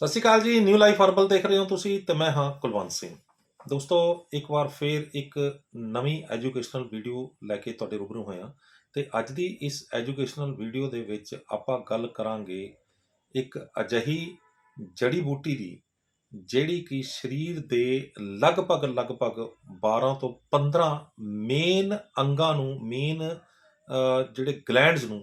ਸਤਿ ਸ਼੍ਰੀ ਅਕਾਲ ਜੀ new life herbal ਦੇਖ ਰਹੇ ਹੋ ਤੁਸੀਂ ਤੇ ਮੈਂ ਹਾਂ ਕੁਲਵੰਤ ਸਿੰਘ। ਦੋਸਤੋ, ਇੱਕ ਵਾਰ ਫੇਰ ਇੱਕ ਨਵੀਂ ਐਜੂਕੇਸ਼ਨਲ ਵੀਡੀਓ ਲੈ ਕੇ ਤੁਹਾਡੇ ਰੂਬਰੂ ਹੋਇਆ ਤੇ ਅੱਜ ਦੀ ਇਸ ਐਜੂਕੇਸ਼ਨਲ ਵੀਡੀਓ ਦੇ ਵਿੱਚ ਆਪਾਂ ਗੱਲ ਕਰਾਂਗੇ ਇੱਕ ਅਜਿਹੀ ਜੜੀ ਬੂਟੀ ਦੀ, ਜਿਹੜੀ ਕਿ ਸਰੀਰ ਦੇ ਲਗਭਗ ਲਗਭਗ 12 ਤੋਂ 15 ਮੇਨ ਅੰਗਾਂ ਨੂੰ ਮੇਨ ਜਿਹੜੇ ਗਲੈਂਡਸ ਨੂੰ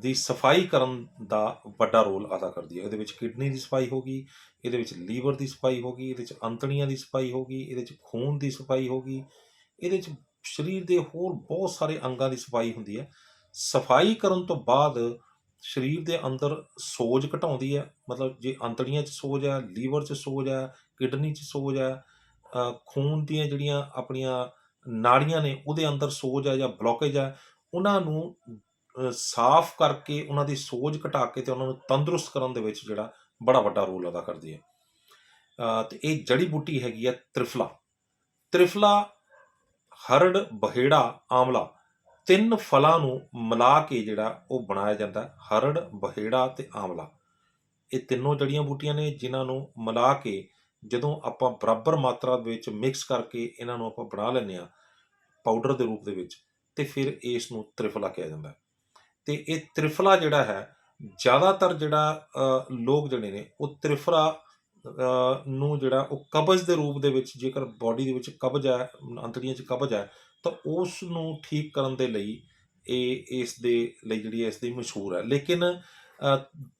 ਦੀ ਸਫ਼ਾਈ ਕਰਨ ਦਾ ਵੱਡਾ ਰੋਲ ਅਦਾ ਕਰਦੀ ਹੈ। ਇਹਦੇ ਵਿੱਚ ਕਿਡਨੀ ਦੀ ਸਫ਼ਾਈ ਹੋਗੀ ਇਹਦੇ ਵਿੱਚ ਲੀਵਰ ਦੀ ਸਫ਼ਾਈ ਹੋਗੀ ਇਹਦੇ ਵਿੱਚ ਅੰਤੜੀਆਂ ਦੀ ਸਫ਼ਾਈ ਹੋਗੀ ਇਹਦੇ ਵਿੱਚ ਖੂਨ ਦੀ ਸਫ਼ਾਈ ਹੋਗੀ ਇਹਦੇ ਵਿੱਚ ਸਰੀਰ ਦੇ ਹੋਰ ਬਹੁਤ ਸਾਰੇ ਅੰਗਾਂ ਦੀ ਸਫ਼ਾਈ ਹੁੰਦੀ ਹੈ। ਸਫ਼ਾਈ ਕਰਨ ਤੋਂ ਬਾਅਦ ਸਰੀਰ ਦੇ ਅੰਦਰ ਸੋਜ ਘਟਾਉਂਦੀ ਹੈ। ਮਤਲਬ ਜੇ ਅੰਤੜੀਆਂ 'ਚ ਸੋਜ ਹੈ, ਲੀਵਰ 'ਚ ਸੋਜ ਹੈ, ਕਿਡਨੀ 'ਚ ਸੋਜ ਹੈ ਖੂਨ ਦੀਆਂ ਜਿਹੜੀਆਂ ਆਪਣੀਆਂ ਨਾੜੀਆਂ ਨੇ ਉਹਦੇ ਅੰਦਰ ਸੋਜ ਹੈ ਜਾਂ ਬਲੋਕੇਜ ਹੈ, ਉਹਨਾਂ ਨੂੰ ਸਾਫ਼ ਕਰਕੇ ਉਹਨਾਂ ਦੀ ਸੋਜ ਘਟਾ ਕੇ ਤੇ ਉਹਨਾਂ ਨੂੰ ਤੰਦਰੁਸਤ ਕਰਨ ਦੇ ਵਿੱਚ ਜਿਹੜਾ ਬੜਾ ਵੱਡਾ ਰੋਲ ਅਦਾ ਕਰਦੀ ਹੈ। ਅ, ਤੇ ਇਹ ਜੜੀ ਬੂਟੀ ਹੈਗੀ ਹੈ ਤ੍ਰਿਫਲਾ। ਤ੍ਰਿਫਲਾ ਹਰੜ ਬਹੇੜਾ ਆਮਲਾ ਤਿੰਨ ਫਲਾਂ ਨੂੰ ਮਿਲਾ ਕੇ ਜਿਹੜਾ ਉਹ ਬਣਾਇਆ ਜਾਂਦਾ ਹਰੜ ਬਹੇੜਾ ਤੇ ਆਮਲਾ। ਇਹ ਤਿੰਨੋਂ ਜੜੀਆਂ ਬੂਟੀਆਂ ਨੇ ਜਿਨ੍ਹਾਂ ਨੂੰ ਮਿਲਾ ਕੇ ਜਦੋਂ ਆਪਾਂ ਬਰਾਬਰ ਮਾਤਰਾ ਦੇ ਵਿੱਚ ਮਿਕਸ ਕਰਕੇ ਇਹਨਾਂ ਨੂੰ ਆਪਾਂ ਬਣਾ ਲੈਂਦੇ ਆ ਪਾਊਡਰ ਦੇ ਰੂਪ ਦੇ ਵਿੱਚ ਤੇ ਫਿਰ ਇਸ ਨੂੰ ਤ੍ਰਿਫਲਾ ਕਿਹਾ ਜਾਂਦਾ ਤੇ ਇਹ ਤ੍ਰਿਫਲਾ ਜਿਹੜਾ ਹੈ, ਜ਼ਿਆਦਾਤਰ ਜਿਹੜਾ ਲੋਕ ਜਿਹੜੇ ਨੇ, ਉਹ ਤ੍ਰਿਫਲਾ ਨੂੰ ਜਿਹੜਾ, ਉਹ ਕਬਜ਼ ਦੇ ਰੂਪ ਦੇ ਵਿੱਚ ਜੇਕਰ ਬਾਡੀ ਦੇ ਵਿੱਚ ਕਬਜ਼ ਹੈ, ਅੰਤੜੀਆਂ 'ਚ ਕਬਜ਼ ਹੈ, ਤਾਂ ਉਸ ਨੂੰ ਠੀਕ ਕਰਨ ਦੇ ਲਈ ਇਹ, ਇਸ ਦੇ ਲਈ ਜਿਹੜੀ ਇਸ ਦੀ ਮਸ਼ਹੂਰ ਹੈ। ਲੇਕਿਨ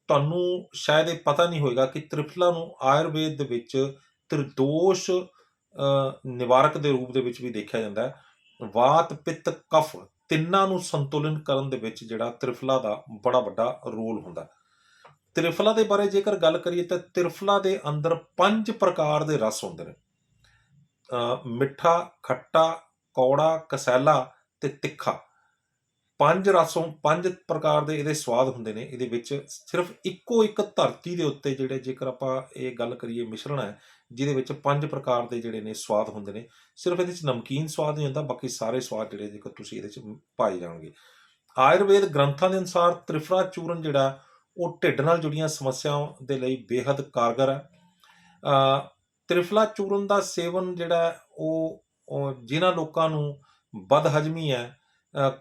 ਤੁਹਾਨੂੰ ਸ਼ਾਇਦ ਇਹ ਪਤਾ ਨਹੀਂ ਹੋਏਗਾ ਕਿ ਤ੍ਰਿਫਲਾ ਨੂੰ ਆਯੁਰਵੇਦ ਦੇ ਵਿੱਚ ਤ੍ਰਿਦੋਸ਼ ਨਿਵਾਰਕ ਦੇ ਰੂਪ ਦੇ ਵਿੱਚ ਵੀ ਦੇਖਿਆ ਜਾਂਦਾ ਹੈ। ਵਾਤ ਪਿੱਤ ਕਫ ਤਿੰਨਾਂ ਨੂੰ ਸੰਤੁਲਨ ਕਰਨ ਦੇ ਵਿੱਚ ਜਿਹੜਾ ਤ੍ਰਿਫਲਾ ਦਾ ਬੜਾ ਵੱਡਾ ਰੋਲ ਹੁੰਦਾ। ਤ੍ਰਿਫਲਾ ਦੇ ਬਾਰੇ ਜੇਕਰ ਗੱਲ ਕਰੀਏ ਤਾਂ ਤ੍ਰਿਫਲਾ ਦੇ ਅੰਦਰ ਪੰਜ ਪ੍ਰਕਾਰ ਦੇ ਰਸ ਹੁੰਦੇ ਨੇ। ਮਿੱਠਾ, ਖੱਟਾ, ਕੌੜਾ, ਕਸੈਲਾ ਤੇ ਤਿੱਖਾ। ਪੰਜ ਰਸੋਂ ਪੰਜ ਪ੍ਰਕਾਰ ਦੇ ਇਹਦੇ ਸਵਾਦ ਹੁੰਦੇ ਨੇ। ਇਹਦੇ ਵਿੱਚ ਸਿਰਫ ਇੱਕੋ ਇੱਕ ਧਰਤੀ ਦੇ ਉੱਤੇ ਜਿਹੜੇ ਜੇਕਰ ਆਪਾਂ ਇਹ ਗੱਲ ਕਰੀਏ ਮਿਸ਼ਰਣ ਹੈ ਜਿਹਦੇ ਵਿੱਚ ਪੰਜ ਪ੍ਰਕਾਰ ਦੇ ਜਿਹੜੇ ਨੇ ਸਵਾਦ ਹੁੰਦੇ ਨੇ। ਸਿਰਫ ਇਹਦੇ ਵਿੱਚ ਨਮਕੀਨ ਸਵਾਦ ਨਹੀਂ ਹੁੰਦਾ, ਬਾਕੀ ਸਾਰੇ ਸਵਾਦ ਜਿਹੜੇ ਜੇਕਰ ਤੁਸੀਂ ਇਹਦੇ ਵਿੱਚ ਪਾਏ ਜਾਣਗੇ। ਆਯੁਰਵੇਦ ਗ੍ਰੰਥਾਂ ਦੇ ਅਨੁਸਾਰ ਤ੍ਰਿਫਲਾ ਚੂਰਨ ਜਿਹੜਾ, ਉਹ ਢਿੱਡ ਨਾਲ ਜੁੜੀਆਂ ਸਮੱਸਿਆਵਾਂ ਦੇ ਲਈ ਬੇहद ਕਾਰਗਰ ਹੈ। ਤ੍ਰਿਫਲਾ ਚੂਰਨ ਦਾ ਸੇਵਨ ਜਿਹੜਾ, ਉਹ ਉਹ ਜਿਨ੍ਹਾਂ ਲੋਕਾਂ ਨੂੰ ਬਦਹਜਮੀ ਹੈ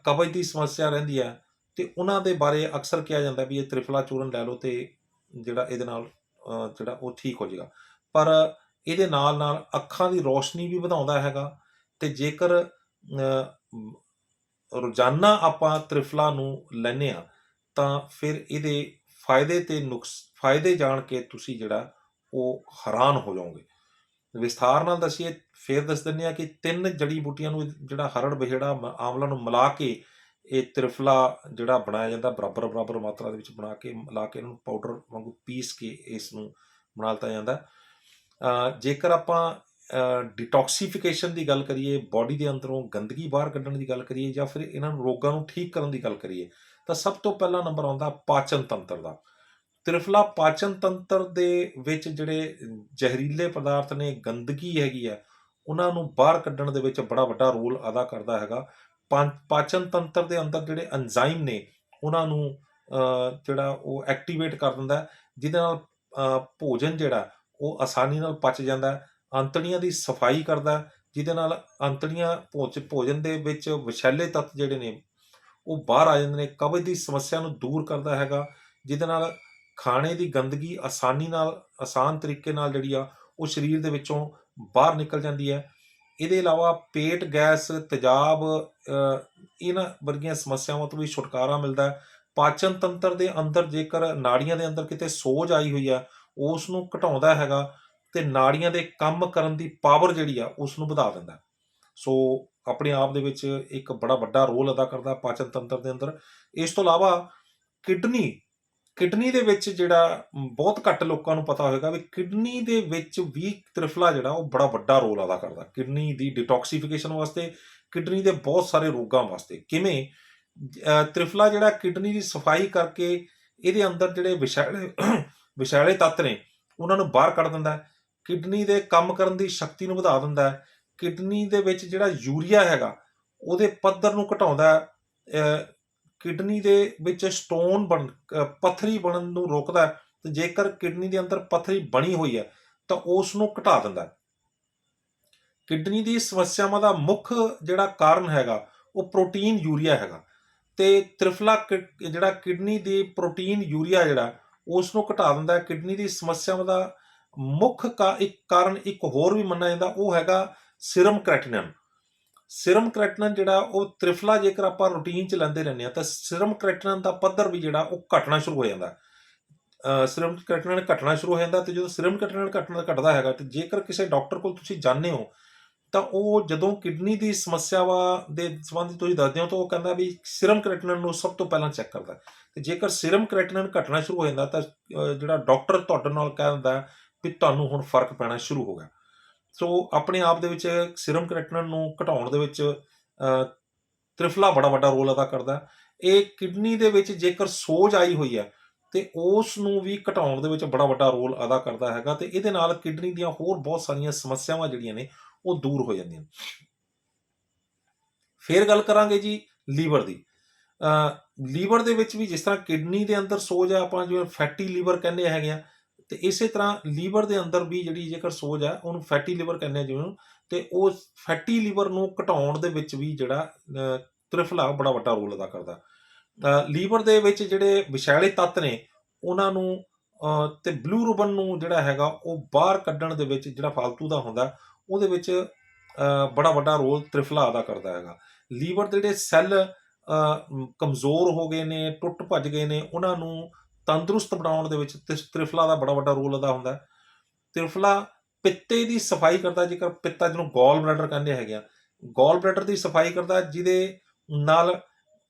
ਕਬਜ਼ ਦੀ ਸਮੱਸਿਆ ਰਹਿੰਦੀ ਹੈ, ਤੇ ਉਹਨਾਂ ਦੇ ਬਾਰੇ ਅਕਸਰ ਕਿਹਾ ਜਾਂਦਾ ਵੀ ਇਹ ਤ੍ਰਿਫਲਾ ਚੂਰਨ ਲੈ ਲਓ ਤੇ ਜਿਹੜਾ ਇਹਦੇ ਨਾਲ ਜਿਹੜਾ ਉਹ ਠੀਕ ਹੋ ਜਾਏਗਾ। ਪਰ ਇਹਦੇ ਨਾਲ ਨਾਲ ਅੱਖਾਂ ਦੀ ਰੋਸ਼ਨੀ ਵੀ ਵਧਾਉਂਦਾ ਹੈਗਾ ਤੇ ਜੇਕਰ ਰੋਜ਼ਾਨਾ ਆਪਾਂ ਤ੍ਰਿਫਲਾ ਨੂੰ ਲੈਨੇ ਆ ਤਾਂ ਫਿਰ ਇਹਦੇ ਫਾਇਦੇ ਤੇ ਨੁਕਸ, ਫਾਇਦੇ ਜਾਣ ਕੇ ਤੁਸੀਂ ਜਿਹੜਾ ਉਹ ਹੈਰਾਨ ਹੋ ਜਾਓਗੇ। ਵਿਸਥਾਰ ਨਾਲ ਦੱਸੀਏ, ਫੇਰ ਦੱਸ ਦਿੰਦੇ ਆ ਕਿ ਤਿੰਨ ਜੜੀ ਬੂਟੀਆਂ ਨੂੰ ਜਿਹੜਾ ਹਰੜ ਬਹਿੜਾ ਮ- ਆਮਲਾ ਨੂੰ ਮਿਲਾ ਕੇ ਇਹ ਤ੍ਰਿਫਲਾ ਜਿਹੜਾ ਬਣਾਇਆ ਜਾਂਦਾ ਬਰਾਬਰ ਬਰਾਬਰ ਮਾਤਰਾ ਦੇ ਵਿੱਚ ਬਣਾ ਕੇ, ਮਿਲਾ ਕੇ ਇਹਨੂੰ ਪਾਊਡਰ ਵਾਂਗੂ ਪੀਸ ਕੇ ਇਸ ਨੂੰ ਬਣਾ ਲਿੱਤਾ ਜਾਂਦਾ। ਜੇਕਰ ਆਪਾਂ ਡਿਟੌਕਸੀਫਿਕੇਸ਼ਨ ਦੀ ਗੱਲ ਕਰੀਏ ਬਾਡੀ ਦੇ ਅੰਦਰੋਂ ਗੰਦਗੀ ਬਾਹਰ ਕੱਢਣ ਦੀ ਗੱਲ ਕਰੀਏ ਜਾਂ ਫਿਰ ਇਹਨਾਂ ਨੂੰ ਰੋਗਾਂ ਨੂੰ ਠੀਕ ਕਰਨ ਦੀ ਗੱਲ ਕਰੀਏ, ਤਾਂ ਸਭ ਤੋਂ ਪਹਿਲਾ ਨੰਬਰ ਆਉਂਦਾ ਪਾਚਨ ਤੰਤਰ ਦਾ। ਤ੍ਰਿਫਲਾ ਪਾਚਨ ਤੰਤਰ ਦੇ ਵਿੱਚ ਜਿਹੜੇ ਜ਼ਹਿਰੀਲੇ ਪਦਾਰਥ ਨੇ, ਗੰਦਗੀ ਹੈਗੀ ਆ ਉਹਨਾਂ ਨੂੰ ਬਾਹਰ ਕੱਢਣ ਦੇ ਵਿੱਚ ਬੜਾ ਵੱਡਾ ਰੋਲ ਅਦਾ ਕਰਦਾ ਹੈਗਾ। ਪਾ- ਪਾਚਨ ਤੰਤਰ ਦੇ ਅੰਦਰ ਜਿਹੜੇ ਐਂਜ਼ਾਈਮ ਨੇ, ਉਹਨਾਂ ਨੂੰ ਜਿਹੜਾ ਉਹ ਐਕਟੀਵੇਟ ਕਰ ਦਿੰਦਾ ਜਿਹਦੇ ਨਾਲ ਭੋਜਨ ਜਿਹੜਾ ਉਹ ਆਸਾਨੀ ਨਾਲ ਪਚ ਜਾਂਦਾ ਅੰਤੜੀਆਂ ਦੀ ਸਫ਼ਾਈ ਕਰਦਾ ਜਿਹਦੇ ਨਾਲ ਅੰਤੜੀਆਂ ਭੋਜ, ਭੋਜਨ ਦੇ ਵਿੱਚ ਵਿਸ਼ੈਲੇ ਤੱਤ ਜਿਹੜੇ ਨੇ, ਉਹ ਬਾਹਰ ਆ ਜਾਂਦੇ ਨੇ, ਕਬਜ਼ ਦੀ ਸਮੱਸਿਆ ਨੂੰ ਦੂਰ ਕਰਦਾ ਹੈਗਾ, ਜਿਹਦੇ ਨਾਲ ਖਾਣੇ ਦੀ ਗੰਦਗੀ ਆਸਾਨੀ ਨਾਲ, ਆਸਾਨ ਤਰੀਕੇ ਨਾਲ ਜਿਹੜੀ ਆ, ਉਹ ਸਰੀਰ ਦੇ ਵਿੱਚੋਂ ਬਾਹਰ ਨਿਕਲ ਜਾਂਦੀ ਹੈ। ਇਹਦੇ ਇਲਾਵਾ ਪੇਟ, ਗੈਸ, ਤੇਜ਼ਾਬ ਇਹਨਾਂ ਵਰਗੀਆਂ ਸਮੱਸਿਆਵਾਂ ਤੋਂ ਵੀ ਛੁਟਕਾਰਾ ਮਿਲਦਾ ਹੈ। ਪਾਚਨ ਤੰਤਰ ਦੇ ਅੰਦਰ ਜੇਕਰ ਨਾੜੀਆਂ ਦੇ ਅੰਦਰ ਕਿਤੇ ਸੋਜ ਆਈ ਹੋਈ ਆ ਉਸ ਨੂੰ ਘਟਾਉਂਦਾ ਹੈਗਾ ਤੇ ਨਾੜੀਆਂ ਦੇ ਕੰਮ ਕਰਨ ਦੀ ਪਾਵਰ ਜਿਹੜੀ ਆ ਉਸ ਨੂੰ ਵਧਾ ਦਿੰਦਾ। ਸੋ ਆਪਣੇ ਆਪ ਦੇ ਵਿੱਚ ਇੱਕ ਬੜਾ ਵੱਡਾ ਰੋਲ ਅਦਾ ਕਰਦਾ ਪਾਚਨ ਤੰਤਰ ਦੇ ਅੰਦਰ। ਇਸ ਤੋਂ ਇਲਾਵਾ ਕਿਡਨੀ ਕਿਡਨੀ ਦੇ ਵਿੱਚ ਜਿਹੜਾ ਬਹੁਤ ਘੱਟ ਲੋਕਾਂ ਨੂੰ ਪਤਾ ਹੋਵੇਗਾ ਵੀ ਕਿਡਨੀ ਦੇ ਵਿੱਚ ਵੀ ਤ੍ਰਿਫਲਾ ਜਿਹੜਾ ਉਹ ਬੜਾ ਵੱਡਾ ਰੋਲ ਅਦਾ ਕਰਦਾ। ਕਿਡਨੀ ਦੀ ਡਿਟੌਕਸੀਫਿਕੇਸ਼ਨ ਵਾਸਤੇ, ਕਿਡਨੀ ਦੇ ਬਹੁਤ ਸਾਰੇ ਰੋਗਾਂ ਵਾਸਤੇ। ਕਿਵੇਂ? ਤ੍ਰਿਫਲਾ ਜਿਹੜਾ ਕਿਡਨੀ ਦੀ ਸਫ਼ਾਈ ਕਰਕੇ ਇਹਦੇ ਅੰਦਰ ਜਿਹੜੇ ਵਿਸ਼ੈਲੇ ਵਿਸ਼ੈਲੇ ਤੱਤ ਨੇ ਉਹਨਾਂ ਨੂੰ ਬਾਹਰ ਕੱਢ ਦਿੰਦਾ ਹੈ ਕਿਡਨੀ ਦੇ ਕੰਮ ਕਰਨ ਦੀ ਸ਼ਕਤੀ ਨੂੰ ਵਧਾ ਦਿੰਦਾ ਹੈ ਕਿਡਨੀ ਦੇ ਵਿੱਚ ਜਿਹੜਾ ਯੂਰੀਆ ਹੈਗਾ ਉਹਦੇ ਪੱਧਰ ਨੂੰ ਘਟਾਉਂਦਾ ਹੈ ਕਿਡਨੀ ਦੇ ਵਿੱਚ ਸਟੋਨ ਬਣ ਅ, ਪੱਥਰੀ ਬਣਨ ਨੂੰ ਰੋਕਦਾ ਹੈ ਤੇ ਜੇਕਰ ਕਿਡਨੀ ਦੇ ਅੰਦਰ ਪੱਥਰੀ ਬਣੀ ਹੋਈ ਹੈ ਤਾਂ ਉਸ ਨੂੰ ਘਟਾ ਦਿੰਦਾ ਹੈ। ਕਿਡਨੀ ਦੀ ਸਮੱਸਿਆਵਾਂ ਦਾ ਮੁੱਖ ਜਿਹੜਾ ਕਾਰਨ ਹੈਗਾ ਉਹ ਪ੍ਰੋਟੀਨ ਯੂਰੀਆ ਹੈਗਾ ਤੇ ਤ੍ਰਿਫਲਾ ਕਿ- ਜਿਹੜਾ ਕਿਡਨੀ ਦੀ ਪ੍ਰੋਟੀਨ ਯੂਰੀਆ ਜਿਹੜਾ ਉਸ ਨੂੰ ਘਟਾ ਦਿੰਦਾ ਹੈ। ਕਿਡਨੀ ਦੀ ਸਮੱਸਿਆਵਾਂ ਦਾ ਮੁੱਖ ਕਾ, ਇੱਕ ਕਾਰਨ ਇੱਕ ਹੋਰ ਵੀ ਮੰਨਿਆ ਜਾਂਦਾ, ਉਹ ਹੈਗਾ ਸਿਰਮ ਕ੍ਰੈਟਿਨਨ ਸਿਰਮ ਕ੍ਰੈਟਿਨਨ ਜਿਹੜਾ, ਉਹ ਤ੍ਰਿਫਲਾ ਜੇਕਰ ਆਪਾਂ ਰੂਟੀਨ ਚ ਲੈਂਦੇ ਰਹਿੰਦੇ ਆ ਤਾਂ ਸਿਰਮ ਕ੍ਰੈਟਿਨਨ ਦਾ ਪੱਧਰ ਵੀ ਜਿਹੜਾ, ਉਹ ਘਟਣਾ ਸ਼ੁਰੂ ਹੋ ਜਾਂਦਾ। ਸਿਰਮ ਕ੍ਰੈਟਿਨਨ ਘਟਣਾ ਸ਼ੁਰੂ ਹੋ ਜਾਂਦਾ ਤੇ ਜਦੋਂ ਸਿਰਮ ਕ੍ਰੈਟਿਨਨ ਘਟਣਾ ਘਟਦਾ ਹੈਗਾ, ਤੇ ਜੇਕਰ ਕਿਸੇ ਡਾਕਟਰ ਕੋਲ ਤੁਸੀਂ ਜਾਂਦੇ ਹੋ ਤਾਂ ਉਹ ਜਦੋਂ ਕਿਡਨੀ ਦੀ ਸਮੱਸਿਆਵਾਂ ਦੇ ਸੰਬੰਧ ਤੁਸੀਂ ਦੱਸਦੇ ਹੋ ਤਾਂ ਉਹ ਕਹਿੰਦਾ ਵੀ ਸਿਰਮ ਕ੍ਰੈਟਿਨਨ ਨੂੰ ਸਭ ਤੋਂ ਪਹਿਲਾਂ ਚੈੱਕ ਕਰਦਾ ਹੈ। ਤੇ ਜੇਕਰ ਸਿਰਮ ਕ੍ਰੈਟਿਨਨ ਘਟਣਾ ਸ਼ੁਰੂ ਹੋ ਜਾਂਦਾ ਤਾਂ ਜਿਹੜਾ ਡਾਕਟਰ ਤੁਹਾਡੇ ਨਾਲ ਕਹਿ ਦਿੰਦਾ ਵੀ ਤੁਹਾਨੂੰ ਹੁਣ ਫ਼ਰਕ ਪੈਣਾ ਸ਼ੁਰੂ ਹੋ ਗਿਆ ਸੋ ਆਪਣੇ ਆਪ ਦੇ ਵਿੱਚ ਸਿਰਮ ਕ੍ਰੈਟਿਨਨ ਨੂੰ ਘਟਾਉਣ ਦੇ ਵਿੱਚ ਤ੍ਰਿਫਲਾ ਬੜਾ ਵੱਡਾ ਰੋਲ ਅਦਾ ਕਰਦਾ ਇਹ ਕਿਡਨੀ ਦੇ ਵਿੱਚ ਜੇਕਰ ਸੋਜ ਆਈ ਹੋਈ ਹੈ ਤੇ ਉਸ ਨੂੰ ਵੀ ਘਟਾਉਣ ਦੇ ਵਿੱਚ ਬੜਾ ਵੱਡਾ ਰੋਲ ਅਦਾ ਕਰਦਾ ਹੈਗਾ ਤੇ ਇਹਦੇ ਨਾਲ ਕਿਡਨੀ ਦੀਆਂ ਹੋਰ ਬਹੁਤ ਸਾਰੀਆਂ ਸਮੱਸਿਆਵਾਂ ਜਿਹੜੀਆਂ ਨੇ ਉਹ ਦੂਰ ਹੋ ਜਾਂਦੀਆਂ। ਫਿਰ ਗੱਲ ਕਰਾਂਗੇ ਜੀ ਲੀਵਰ ਦੀ। ਲੀਵਰ ਦੇ ਵਿੱਚ ਵੀ ਜਿਸ ਤਰ੍ਹਾਂ ਕਿਡਨੀ ਦੇ ਅੰਦਰ ਸੋਜ ਹੈ ਆਪਾਂ ਜਿਵੇਂ ਫੈਟੀ ਲੀਵਰ ਕਹਿੰਦੇ ਹੈਗੇ ਆ ਤੇ ਇਸੇ ਤਰ੍ਹਾਂ ਲੀਵਰ ਦੇ ਅੰਦਰ ਵੀ ਜਿਹੜੀ ਜੇਕਰ ਸੋਜ ਹੈ ਉਹਨੂੰ ਫੈਟੀ ਲੀਵਰ ਕਹਿੰਦੇ ਆ ਜਿਵੇਂ ਤੇ ਉਹ ਫੈਟੀ ਲੀਵਰ ਨੂੰ ਘਟਾਉਣ ਦੇ ਵਿੱਚ ਵੀ ਜਿਹੜਾ ਅਹ, ਤ੍ਰਿਫਲਾ ਬੜਾ ਵੱਡਾ ਰੋਲ ਅਦਾ ਕਰਦਾ। ਲੀਵਰ ਦੇ ਵਿੱਚ ਜਿਹੜੇ ਵਿਸ਼ੈਲੇ ਤੱਤ ਨੇ ਉਹਨਾਂ ਨੂੰ ਅਹ, ਤੇ ਬਲੂ ਰੂਬਨ ਨੂੰ ਜਿਹੜਾ ਹੈਗਾ ਉਹ ਬਾਹਰ ਕੱਢਣ ਦੇ ਵਿੱਚ ਜਿਹੜਾ ਫालतू ਦਾ ਹੁੰਦਾ ਉਹਦੇ ਵਿੱਚ ਬੜਾ ਵੱਡਾ ਰੋਲ ਤ੍ਰਿਫਲਾ ਅਦਾ ਕਰਦਾ ਹੈਗਾ। ਲੀਵਰ ਦੇ ਜਿਹੜੇ ਸੈੱਲ ਕਮਜ਼ੋਰ ਹੋ ਗਏ ਨੇ, ਟੁੱਟ ਭੱਜ ਗਏ ਨੇ, ਉਹਨਾਂ ਨੂੰ ਤੰਦਰੁਸਤ ਬਣਾਉਣ ਦੇ ਵਿੱਚ ਤਿਸ- ਤ੍ਰਿਫਲਾ ਦਾ ਬੜਾ ਵੱਡਾ ਰੋਲ ਅਦਾ ਹੁੰਦਾ ਤ੍ਰਿਫਲਾ ਪਿੱਤੇ ਦੀ ਸਫ਼ਾਈ ਕਰਦਾ, ਜੇਕਰ ਪਿੱਤਾ ਜਿਹਨੂੰ ਗੋਲ ਬਲੈਡਰ ਕਹਿੰਦੇ ਹੈਗੇ ਆ, ਗੋਲ ਬਲੈਡਰ ਦੀ ਸਫ਼ਾਈ ਕਰਦਾ, ਜਿਹਦੇ ਨਾਲ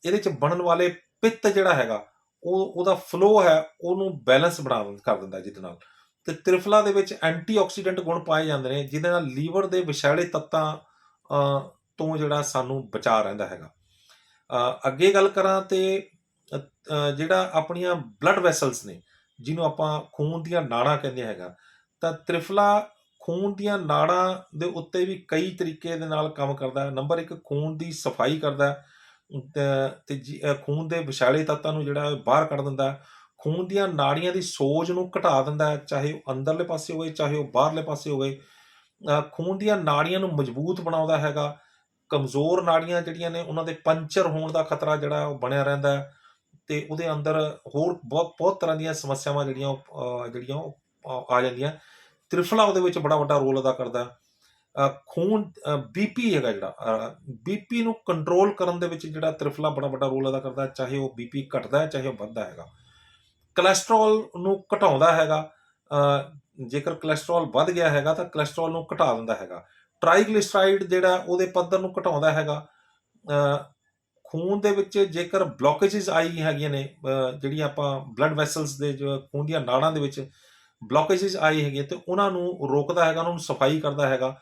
ਇਹਦੇ ਚ ਬਣਨ ਵਾਲੇ ਪਿੱਤ ਜਿਹੜਾ ਹੈਗਾ, ਉਹ, ਉਹਦਾ ਫਲੋ ਹੈ, ਉਹਨੂੰ ਬੈਲੈਂਸ ਬਣਾ ਕਰ ਦਿੰਦਾ ਜਿਹਦੇ ਨਾਲ। ਤੇ ਤ੍ਰਿਫਲਾ ਦੇ ਵਿੱਚ ਐਂਟੀਆਕਸੀਡੈਂਟ ਗੁਣ ਪਾਏ ਜਾਂਦੇ ਨੇ, ਜਿਹਦੇ ਨਾਲ ਲੀਵਰ ਦੇ ਵਿਸ਼ੈਲੇ ਤੱਤਾਂ ਤੋਂ ਜਿਹੜਾ ਸਾਨੂੰ ਬਚਾ ਰਹਿੰਦਾ ਹੈਗਾ। ਅੱਗੇ ਗੱਲ ਕਰਾਂ ਤੇ ਜਿਹੜਾ ਆਪਣੀਆਂ ਬਲੱਡ ਵੈਸਲਸ ਨੇ, ਜਿਹਨੂੰ ਆਪਾਂ ਖੂਨ ਦੀਆਂ ਨਾੜਾਂ ਕਹਿੰਦੇ ਹੈਗਾ, ਤਾਂ ਤ੍ਰਿਫਲਾ ਖੂਨ ਦੀਆਂ ਨਾੜਾਂ ਦੇ ਉੱਤੇ ਵੀ ਕਈ ਤਰੀਕੇ ਦੇ ਨਾਲ ਕੰਮ ਕਰਦਾ ਹੈ। ਨੰਬਰ 1 ਖੂਨ ਦੀ ਸਫ਼ਾਈ ਕਰਦਾ ਹੈ ਤੇ- ਜੀ- ਖੂਨ ਦੇ ਵਿਸ਼ਾਲੇ ਤੱਤਾਂ ਨੂੰ ਜਿਹੜਾ ਬਾਹਰ ਕੱਢ ਦਿੰਦਾ ਖੂਨ ਦੀਆਂ ਨਾੜੀਆਂ ਦੀ ਸੋਜ ਨੂੰ ਘਟਾ ਦਿੰਦਾ ਹੈ ਚਾਹੇ ਉਹ ਅੰਦਰਲੇ ਪਾਸੇ ਹੋਵੇ ਚਾਹੇ ਉਹ ਬਾਹਰਲੇ ਪਾਸੇ ਹੋਵੇ ਖੂਨ ਦੀਆਂ ਨਾੜੀਆਂ ਨੂੰ ਮਜ਼ਬੂਤ ਬਣਾਉਂਦਾ ਹੈਗਾ। ਕਮਜ਼ੋਰ ਨਾੜੀਆਂ ਜਿਹੜੀਆਂ ਨੇ ਉਹਨਾਂ ਦੇ ਪੰਚਰ ਹੋਣ ਦਾ ਖਤਰਾ ਜਿਹੜਾ ਉਹ ਬਣਿਆ ਰਹਿੰਦਾ ਹੈ ਤੇ ਉਹਦੇ ਅੰਦਰ ਹੋਰ ਬਹੁਤ ਬਹੁਤ ਤਰ੍ਹਾਂ ਦੀਆਂ ਸਮੱਸਿਆਵਾਂ ਜਿਹੜੀਆਂ ਉਹ, ਜਿਹੜੀਆਂ ਉਹ ਆ- ਜਾਂਦੀਆਂ। ਤ੍ਰਿਫਲਾ ਉਹਦੇ ਵਿੱਚ ਬੜਾ ਵੱਡਾ ਰੋਲ ਅਦਾ ਕਰਦਾ ਹੈ। ਅਹ, ਖੂਨ ਬੀਪੀ ਹੈਗਾ ਜਿਹੜਾ ਬੀਪੀ ਨੂੰ ਕੰਟਰੋਲ ਕਰਨ ਦੇ ਵਿੱਚ ਜਿਹੜਾ ਤ੍ਰਿਫਲਾ ਬੜਾ ਵੱਡਾ ਰੋਲ ਅਦਾ ਕਰਦਾ ਚਾਹੇ ਉਹ ਬੀਪੀ ਘਟਦਾ ਹੈ ਚਾਹੇ ਉਹ ਵੱਧਦਾ ਹੈਗਾ। ਕੋਲੇਸਟ੍ਰੋਲ ਨੂੰ ਘਟਾਉਂਦਾ ਹੈਗਾ ਜੇਕਰ ਕੋਲੇਸਟ੍ਰੋਲ ਵੱਧ ਗਿਆ ਹੈਗਾ ਤਾਂ ਕੋਲੇਸਟ੍ਰੋਲ ਨੂੰ ਘਟਾ ਦਿੰਦਾ ਹੈਗਾ। ਟ੍ਰਾਈਗਲਿਸਰਾਈਡ ਜਿਹੜਾ ਉਹਦੇ ਪੱਧਰ ਨੂੰ ਘਟਾਉਂਦਾ ਹੈਗਾ ਖੂਨ ਦੇ ਵਿੱਚ ਜੇਕਰ ਬਲੌਕੇजेस ਆਈ ਹੈਗੀਆਂ ਨੇ ਜਿਹੜੀਆਂ ਆਪਾਂ ਬਲੱਡ ਵੈਸਲਸ ਦੇ ਜੋ ਖੂਨ ਦੀਆਂ ਨਾੜਾਂ ਦੇ ਵਿੱਚ ਬਲੌਕੇजेस ਆਈ ਹੈਗੀਆਂ ਤੇ ਉਹਨਾਂ ਨੂੰ ਰੋਕਦਾ ਹੈਗਾ, ਉਹਨਾਂ ਨੂੰ ਸਫ਼ਾਈ ਕਰਦਾ ਹੈਗਾ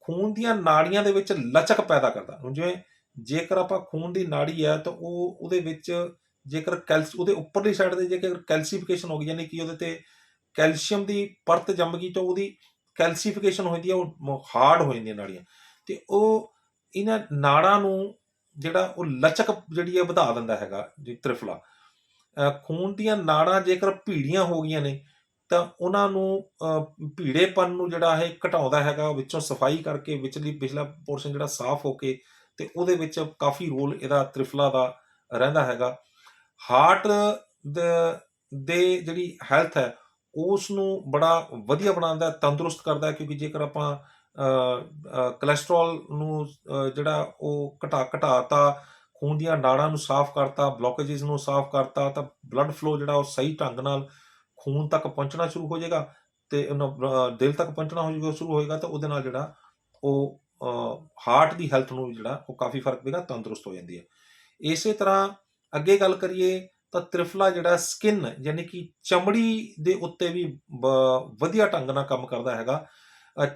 ਖੂਨ ਦੀਆਂ ਨਾੜੀਆਂ ਦੇ ਵਿੱਚ ਲਚਕ ਪੈਦਾ ਕਰਦਾ। ਜਿਵੇਂ ਜੇਕਰ ਆਪਾਂ ਖੂਨ ਦੀ ਨਾੜੀ ਹੈ ਤਾਂ ਉਹ ਉਹਦੇ ਵਿੱਚ ਜੇਕਰ ਕੈਲਸ, ਉਹਦੇ ਉੱਪਰਲੀ ਸਾਈਡ ਤੇ ਜੇਕਰ ਕੈਲਸੀਫਿਕੇਸ਼ਨ ਹੋ ਗਈ, ਯਾਨੀ ਕਿ ਉਹਦੇ ਤੇ ਕੈਲਸ਼ੀਅਮ ਦੀ ਪਰਤ ਜੰਮ ਗਈ, ਤਾਂ ਉਹਦੀ ਕੈਲਸੀਫਿਕੇਸ਼ਨ ਹੋ ਜਾਂਦੀ ਹੈ ਉਹ ਹਾਰਡ ਹੋ ਜਾਂਦੀਆਂ ਨਾੜੀਆਂ। ਤੇ ਉਹ ਇਹਨਾਂ ਨਾੜਾਂ ਨੂੰ ਜਿਹੜਾ ਉਹ ਲਚਕ ਜਿਹੜੀ ਹੈ ਵਧਾ ਦਿੰਦਾ ਹੈਗਾ, ਜੀ ਤ੍ਰਿਫਲਾ। ਖੂਨ ਦੀਆਂ ਨਾੜਾਂ ਜੇਕਰ ਭੀੜੀਆਂ ਹੋ ਗਈਆਂ ਨੇ, ਤਾਂ ਉਹਨਾਂ ਨੂੰ ਭੀੜੇਪਨ ਨੂੰ ਜਿਹੜਾ ਹੈ ਘਟਾਉਂਦਾ ਹੈਗਾ, ਵਿੱਚੋਂ ਸਫ਼ਾਈ ਕਰਕੇ, ਵਿਚਲੀ ਪਿਛਲਾ ਪੋਰਸ਼ਨ ਜਿਹੜਾ ਸਾਫ਼ ਹੋ ਕੇ, ਤੇ ਉਹਦੇ ਵਿੱਚ ਕਾਫੀ ਰੋਲ ਇਹਦਾ ਤ੍ਰਿਫਲਾ ਦਾ ਰਹਿੰਦਾ ਹੈਗਾ। ਹਾਰਟ ਦੇ ਜਿਹੜੀ ਹੈਲਥ ਹੈ ਉਸ ਨੂੰ ਬੜਾ ਵਧੀਆ ਬਣਾਉਂਦਾ ਹੈ, ਤੰਦਰੁਸਤ ਕਰਦਾ ਹੈ ਕਿਉਂਕਿ ਜੇਕਰ ਆਪਾਂ ਕੋਲੇਸਟ੍ਰੋਲ ਨੂੰ ਜਿਹੜਾ ਉਹ ਘਟਾ ਘਟਾਤਾ ਖੂਨ ਦੀਆਂ ਨਾੜਾਂ ਨੂੰ ਸਾਫ਼ ਕਰਤਾ ਬਲੌਕੇजेस ਨੂੰ ਸਾਫ਼ ਕਰਤਾ ਤਾਂ ਬਲੱਡ ਫਲੋ ਜਿਹੜਾ ਉਹ ਸਹੀ ਢੰਗ ਨਾਲ ਖੂਨ ਤੱਕ ਪਹੁੰਚਣਾ ਸ਼ੁਰੂ ਹੋ ਜਾਏਗਾ ਤੇ ਉਹਨਾਂ, ਦਿਲ ਤੱਕ ਪਹੁੰਚਣਾ ਹੋ ਜਾਏਗਾ ਸ਼ੁਰੂ ਹੋਏਗਾ ਤਾਂ ਉਹਦੇ ਨਾਲ ਜਿਹੜਾ ਉਹ ਹਾਰਟ ਦੀ ਹੈਲਥ ਨੂੰ ਜਿਹੜਾ ਉਹ ਕਾਫੀ ਫ਼ਰਕ ਪਏਗਾ ਤੰਦਰੁਸਤ ਹੋ ਜਾਂਦੀ ਹੈ। ਇਸੇ ਤਰ੍ਹਾਂ ਅੱਗੇ ਗੱਲ ਕਰੀਏ ਤਾਂ ਤ੍ਰਿਫਲਾ ਜਿਹੜਾ ਸਕਿਨ ਯਾਨੀ ਕਿ ਚਮੜੀ ਦੇ ਉੱਤੇ ਵੀ ਬ- ਵਧੀਆ ਢੰਗ ਨਾਲ ਕੰਮ ਕਰਦਾ ਹੈਗਾ।